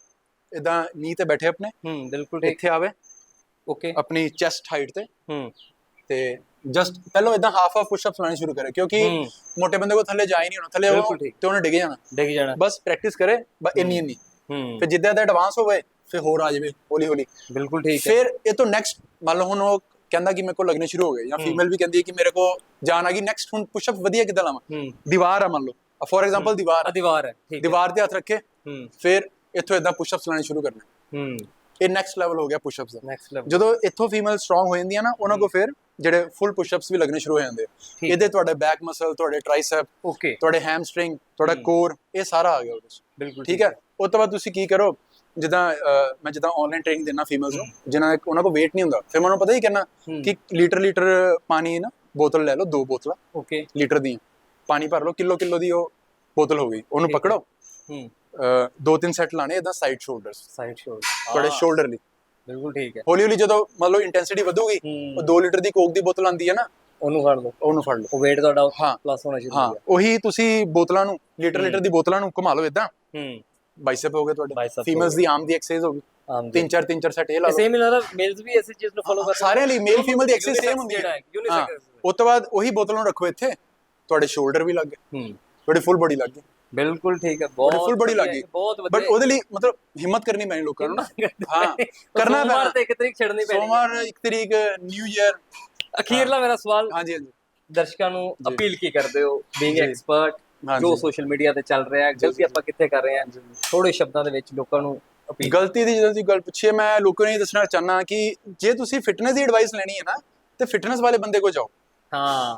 ਇਦਾਂ ਨੀ ਤੇ ਬੈਠੇ ਆਪਣੇ। ਹੂੰ ਬਿਲਕੁਲ ਇੱਥੇ ਆਵੇ। ਓਕੇ ਆਪਣੀ ਚੈਸਟ ਹਾਈਟ ਤੇ। ਹੂੰ। ਤੇ ਜਸਟ ਪਹਿਲਾਂ ਇਦਾਂ ਹਾਫ ਹਾਫ ਪੁਸ਼ਅਪਸ ਲਾਣੇ ਸ਼ੁਰੂ ਕਰੇ ਕਿਉਂਕਿ ਹੂੰ। ਮੋਟੇ ਬੰਦੇ ਕੋ ਥੱਲੇ ਜਾ ਹੀ ਨਹੀਂ ਹੋਣਾ ਥੱਲੇ ਉਹ ਬਿਲਕੁਲ ਠੀਕ। ਤੇ ਉਹਨੇ ਡਿੱਗ ਜਾਣਾ। ਡਿੱਗ ਜਾਣਾ। ਬਸ ਪ੍ਰੈਕਟਿਸ ਕਰੇ ਬਸ ਇੰਨੀ ਇੰਨੀ। ਹੂੰ। ਫਿਰ ਜਿੱਦਾਂ ਦਾ ਐਡਵਾਂਸ ਹੋਵੇ ਫਿਰ ਹੋਰ ਆ ਜਾਵੇ ਹੌਲੀ ਹੌਲੀ। ਬਿਲਕੁਲ ਠੀਕ ਹੈ। ਫਿਰ ਇਹ ਤੋਂ ਨੈਕਸਟ ਮੰਨ ਲਓ ਹੁਣ ਉਹ ਕਹਿੰਦਾ ਕਿ ਮੇਰੇ ਕੋਲ ਲੱਗਣੇ ਸ਼ੁਰੂ ਹੋ ਗਏ ਜਾਂ। ਫੀਮੇਲ ਵੀ ਕਹਿੰਦੀ ਹੈ ਕਿ ਮੇਰੇ ਕੋ ਜਾਨ ਆ ਗਈ। ਨੈਕਸਟ ਹੁਣ ਪੁਸ਼ਅਪ ਵਧੀਆ ਕਿੱਦਾਂ ਲਾਵਾਂ? ਹੂੰ। ਦੀਵਾਰ ਆ ਮੰਨ ਲਓ। ਫੋਰ ਐਗਜ਼ਾਮਪਲ ਦੀਵਾਰ ਆ। ਦੀਵਾਰ ਹੈ ਠੀਕ ਹੈ। ਦੀਵਾਰ ਤੇ ਹੱਥ ਰੱਖੇ ਹੂੰ। ਫਿਰ ਇੱਥੋਂ ਇਦਾਂ ਪੁਸ਼ਅਪਸ ਲਾਣੇ ਸ਼ੁਰੂ ਕਰਨੇ। ਹੂੰ। ਇਹ ਨੈਕਸਟ ਲੈਵਲ ਹੋ ਗਿਆ ਪੁਸ਼ਅਪਸ ਦਾ। ਨੈਕਸਟ ਲੈਵਲ ਜਦੋਂ ਇੱਥੋਂ ਫੀਮੇਲ ਸਟਰੋਂਗ ਹੋ ਜਾਂਦੀਆਂ ਨਾ ਉਹਨਾਂ ਕੋ ਫਿਰ ਜਿਹੜੇ ਫੁੱਲ ਪੁਸ਼ਅਪਸ ਵੀ ਲੱਗਣੇ ਸ਼ੁਰੂ ਹੋ ਜਾਂਦੇ ਆ। ਇਹਦੇ ਤੁਹਾਡੇ ਬੈਕ ਮਸਲ ਤੁਹਾਡੇ ਟ੍ਰਾਈਸੈਪ ਓਕੇ ਤੁਹਾਡੇ ਹੈਮਸਟ੍ਰਿੰਗ ਤੁਹਾਡਾ। ਕੋਰ ਇਹ ਸਾਰਾ ਆ ਗਿਆ ਉਹਦੇ ਵਿੱਚ ਬਿਲਕੁਲ ਠੀਕ ਹੈ? ਉਸ ਤੋਂ ਬਾਅਦ ਤੁਸੀਂ ਕੀ ਕਰੋ ਜਿੱਦਾਂ ਮੈਂ ਜਿੱਦਾਂ ਆਨਲਾਈਨ ਟ੍ਰੇਨਿੰਗ ਦੇਣਾ ਫੀਮੇਲਸ ਨੂੰ ਜਿਨ੍ਹਾਂ ਦੇ ਉਹਨਾਂ ਕੋਲ weight ਨਹੀਂ ਹੁੰਦਾ। ਫਿਰ ਮੈਂ ਉਹਨਾਂ ਨੂੰ ਪਤਾ ਹੀ ਕਰਨਾ ਕਿ ਲੀਟਰ ਲੀਟਰ ਪਾਣੀ ਨਾ ਬੋਤਲ ਲੈ ਲਓ ਦੋ ਬੋਤਲਾਂ। ਓਕੇ ਲੀਟਰ ਦੀਆਂ। ਪਾਣੀ ਭਰ ਲਓ ਕਿਲੋ ਕਿਲੋ ਦੀ ਉਹ ਬੋਤਲ ਹੋ ਗਈ। ਉਹਨੂੰ। ਪਕੜੋ। ਹੂੰ। ਦੋ ਤਿੰਨ ਸੈੱਟ ਲਾਣੇ ਇਦਾਂ ਸਾਈਡ ਸ਼ੋਲਡਰਸ ਸਾਈਡ ਸ਼ੋਲਡਰ ਤੁਹਾਡੇ ਸ਼ੋਲਡਰ ਲਈ। ਬਿਲਕੁਲ ਠੀਕ ਹੈ। ਹੌਲੀ ਹੌਲੀ ਜਦੋਂ ਮੰਨ ਲਓ ਇੰਟੈਂਸਿਟੀ ਵਧੂਗੀ ਹੂੰ। ਉਹ 2 ਲੀਟਰ ਦੀ ਕੋਕ ਦੀ ਬੋਤਲ ਆਂਦੀ ਹੈ ਨਾ ਉਹਨੂੰ ਫੜ ਲਓ। ਉਹਨੂੰ ਫੜ ਲਓ। ਉਹ weight ਤੁਹਾਡਾ ਹਾਂ। ਪਲੱਸ ਹੋਣਾ ਸ਼ੁਰੂ ਹਾਂ ਹੋ ਗਿਆ। ਉਹੀ ਤੁਸੀਂ ਬੋਤਲਾਂ ਨੂੰ ਲੀਟਰ ਹੂੰ। ਲੀਟਰ ਦੀ ਬੋਤਲਾਂ ਨੂੰ ਘੁਮਾ ਲਓ ਇਦਾਂ ਹੂੰ। ਬਾਈਸੈਪ ਹੋ ਗਏ ਤੁਹਾਡੇ। ਹੋ ਫੀਮੇਲਸ। ਦੀ ਆਰਮ ਦੀ ਐਕਸਰਸਾਈਜ਼ ਹੋ ਗਈ। ਤਿੰਨ ਚਾਰ ਤਿੰਨ ਚਾਰ ਸੈਟ ਇਹ ਲਾ ਲਓ। ਸੇਮ ਦਾ ਮੇਲਸ ਵੀ ਇਸੇ ਚੀਜ਼ ਨੂੰ ਫੋਲੋ ਕਰਦੇ ਸਾਰਿਆਂ ਲਈ ਮੇਲ ਫੀਮੇਲ ਦੀ ਐਕਸਰਸਾਈਜ਼ ਸੇਮ ਹੁੰਦੀ ਜਿਹੜਾ ਹੈ। ਹੈ unisex ਉਸ ਤੋਂ ਬਾਅਦ ਉਹੀ ਬੋਤਲ ਨੂੰ ਰੱਖੋ ਇੱਥੇ। ਤੁਹਾਡੇ ਸ਼ੋਲਡਰ ਵੀ ਲੱਗ ਗਏ। ਹੂੰ। ਤੁਹਾਡੀ ਫੁੱਲ ਬੋਡੀ ਲੱਗ ਗਈ। ਬਿਲਕੁਲ ਠੀਕ ਹੈ ਬਹੁਤ full body ਲੱਗ ਵਧੀਆ। ਬਹੁਤ ਬਟ ਵਧੀਆ ਉਹਦੇ ਲਈ ਮਤਲਬ ਹਿੰਮਤ ਕਰਨੀ ਪੈਣੀ ਲੋਕਾਂ ਨੂੰ ਨਾ। ਹਾਂ ਕਰਨਾ ਸੋਮਵਾਰ ਪੈਣਾ। ਤੇ ਇੱਕ ਤਰੀਕ ਛੱਡਣੀ ਪੈਣੀ। ਸੋਮਵਾਰ ਇੱਕ ਤਰੀਕ ਨਿਊ ਇਅਰ ਅਖੀਰਲਾ ਮੇਰਾ ਸਵਾਲ ਹਾਂਜੀ ਹਾਂਜੀ। ਦਰਸ਼ਕਾਂ ਨੂੰ। ਅਪੀਲ ਕੀ ਕਰਦੇ ਹੋ? ਬੀਇੰਗ। ਐਕਸਪਰਟ। ਜੋ ਸੋਸ਼ਲ ਮੀਡੀਆ ਤੇ ਚੱਲ ਰਿਹਾ ਹੈ ਗਲਤੀ ਆਪਾਂ ਕਿੱਥੇ ਕਰ ਰਹੇ ਹਾਂ? ਥੋੜੇ ਸ਼ਬਦਾਂ ਦੇ ਵਿੱਚ ਲੋਕਾਂ ਨੂੰ ਅਪੀਲ। ਗਲਤੀ ਦੀ ਜਦੋਂ ਤੁਸੀਂ ਗੱਲ ਪੁੱਛੀ ਹੈ, ਮੈਂ ਲੋਕਾਂ ਨੂੰ ਇਹ ਦੱਸਣਾ ਚਾਹਨਾ ਕਿ ਜੇ ਤੁਸੀਂ ਫਿਟਨੈਸ ਦੀ ਐਡਵਾਈਸ ਲੈਣੀ ਹੈ ਨਾ ਤੇ ਫਿਟਨੈਸ ਵਾਲੇ ਬੰਦੇ ਕੋਲ ਜਾਓ। ਹਾਂ।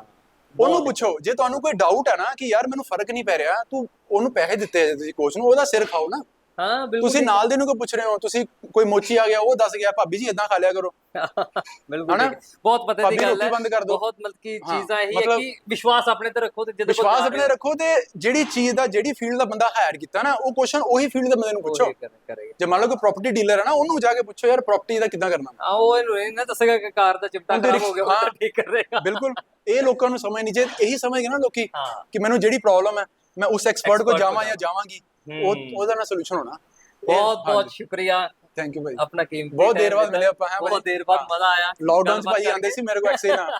ਉਹਨੂੰ ਪੁੱਛੋ ਜੇ ਤੁਹਾਨੂੰ ਕੋਈ ਡਾਊਟ ਹੈ ਨਾ ਕਿ ਯਾਰ ਮੈਨੂੰ ਫ਼ਰਕ ਨਹੀਂ ਪੈ ਰਿਹਾ ਤੂੰ ਉਹਨੂੰ ਪੈਸੇ ਦਿੱਤੇ ਤੁਸੀਂ ਕੋਚ ਨੂੰ ਉਹਦਾ ਸਿਰ ਖਾਓ ਨਾ। ਹਾਂ ਬਿਲਕੁਲ ਤੁਸੀਂ ਨਾਲ ਦੇ ਨੂੰ ਕੋਈ ਪੁੱਛ ਰਹੇ ਹੋ? ਤੁਸੀਂ ਕੋਈ ਮੋਚੀ ਆ ਗਿਆ ਉਹ ਦੱਸ ਗਿਆ ਭਾਬੀ ਜੀ ਇਦਾਂ ਖਾ ਲਿਆ ਕਰੋ। ਬਿਲਕੁਲ। ਬਹੁਤ ਪਤਾ ਦੀ ਗੱਲ ਹੈ। ਬਹੁਤ ਮਤਲਬ ਕਿ ਚੀਜ਼ਾਂ ਇਹ ਹੈ ਕਿ ਵਿਸ਼ਵਾਸ ਆਪਣੇ ਤੇ ਰੱਖੋ ਤੇ ਜਦੋਂ ਵਿਸ਼ਵਾਸ ਆਪਣੇ ਰੱਖੋ ਤੇ ਜਿਹੜੀ ਚੀਜ਼ ਦਾ ਜਿਹੜੀ ਫੀਲਡ ਦਾ ਬੰਦਾ ਹਾਇਰ ਕੀਤਾ ਨਾ ਉਹ ਕੁਐਸਚਨ ਉਹੀ ਫੀਲਡ ਦੇ ਬੰਦੇ ਨੂੰ ਪੁੱਛੋ। ਜੇ ਮੰਨ ਲਓ ਕੋਈ ਪ੍ਰਾਪਰਟੀ ਡੀਲਰ ਹੈ ਨਾ ਉਹਨੂੰ ਜਾ ਕੇ ਪੁੱਛੋ ਯਾਰ ਪ੍ਰਾਪਰਟੀ ਦਾ ਕਿੱਦਾਂ ਕਰਨਾ? ਆ ਉਹ ਇਹਨੂੰ ਇਹ ਨਾ ਦੱਸੇਗਾ ਕਿ ਕਾਰ ਦਾ ਉਹਦੇ ਖਰਾਬ ਹੋ ਗਿਆ ਉਹ ਠੀਕ ਕਰੇਗਾ। ਬਿਲਕੁਲ। ਇਹ ਲੋਕਾਂ ਨੂੰ ਸਮਝ ਨਹੀਂ ਜੇ ਇਹੀ ਸਮਝ ਗਏ ਨਾ ਲੋਕੀ ਕਿ ਮੈਨੂੰ ਜਿਹੜੀ ਪ੍ਰੋਬਲਮ ਹੈ ਮੈਂ ਉਸ ਐਕਸਪਰਟ Expert ਜਾਵਾਂ ਜਾਂ ਜਾਵਾਂਗੀ ਉਹ। ਉਹਦਾ ਨਾ ਸੋਲੂਸ਼ਨ ਹੋਣਾ ਬਹੁਤ ਬਹੁਤ ਸ਼ੁਕਰੀਆ ਥੈਂਕ ਯੂ ਭਾਈ ਆਪਣਾ ਕੀਮਤੀ ਬਹੁਤ ਦੇਰ ਬਾਅਦ। ਮਿਲੇ ਆਪਾਂ, ਬਹੁਤ? ਦੇਰ ਬਾਅਦ। ਮਜ਼ਾ ਆਇਆ ਲਾਕਡਾਊਨ ਚ ਭਾਈ ਆਂਦੇ ਸੀ ਮੇਰੇ ਕੋਲ ਐਕਸੇ ਨਾ।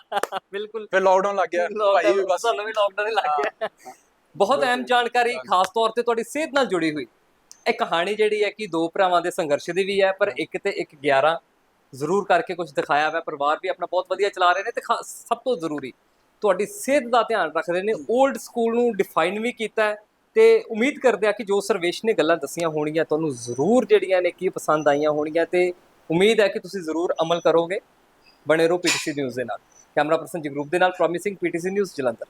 ਬਿਲਕੁਲ ਫਿਰ ਲਾਕਡਾਊਨ ਲੱਗ ਗਿਆ ਭਾਈ ਵੀ ਬਸ ਸਾਨੂੰ ਵੀ ਲਾਕਡਾਊਨ ਹੀ ਲੱਗ ਗਿਆ ਬਹੁਤ ਅਹਿਮ ਜਾਣਕਾਰੀ ਖਾਸ ਤੌਰ ਤੇ ਤੁਹਾਡੀ ਸਿਹਤ ਨਾਲ ਜੁੜੀ ਹੋਈ ਇਹ ਕਹਾਣੀ ਜਿਹੜੀ ਹੈ ਕਿ ਦੋ ਭਰਾਵਾਂ ਦੇ ਸੰਘਰਸ਼ ਦੀ ਵੀ ਹੈ ਪਰ ਇੱਕ ਤੇ ਇੱਕ 11 ਜ਼ਰੂਰ ਕਰਕੇ ਕੁਝ ਦਿਖਾਇਆ ਹੋਇਆ ਪਰਿਵਾਰ ਵੀ ਆਪਣਾ ਬਹੁਤ ਵਧੀਆ ਚਲਾ ਰਹੇ ਨੇ ਤੇ ਸਭ ਤੋਂ ਜ਼ਰੂਰੀ ਤੁਹਾਡੀ ਸਿਹਤ ਦਾ ਧਿਆਨ ਰੱਖਦੇ ਨੇ। 올ਡ ਸਕੂਲ ਨੂੰ ਡਿਫਾਈਨ ਵੀ ਕੀਤਾ ਹੈ ਤੇ ਉਮੀਦ ਕਰਦੇ ਆ ਕਿ ਜੋ ਸਰਵੇਸ਼ ਨੇ ਗੱਲਾਂ ਦੱਸੀਆਂ ਹੋਣਗੀਆਂ, ਤੁਹਾਨੂੰ ਜ਼ਰੂਰ ਜਿਹੜੀਆਂ ਨੇ ਕੀ ਪਸੰਦ ਆਈਆਂ ਹੋਣਗੀਆਂ ਤੇ ਉਮੀਦ ਹੈ ਕਿ ਤੁਸੀਂ ਜ਼ਰੂਰ ਅਮਲ ਕਰੋਗੇ। ਬਣੇ ਰਹੋ ਪੀਟੀਸੀ ਨਿਊਜ਼ ਦੇ ਨਾਲ। ਕੈਮਰਾ ਪਰਸਨ ਜਗਰੂਪ ਦੇ ਨਾਲ, ਪ੍ਰੋਮਿਸਿੰਗ ਪੀਟੀਸੀ ਨਿਊਜ਼ ਜਲੰਧਰ।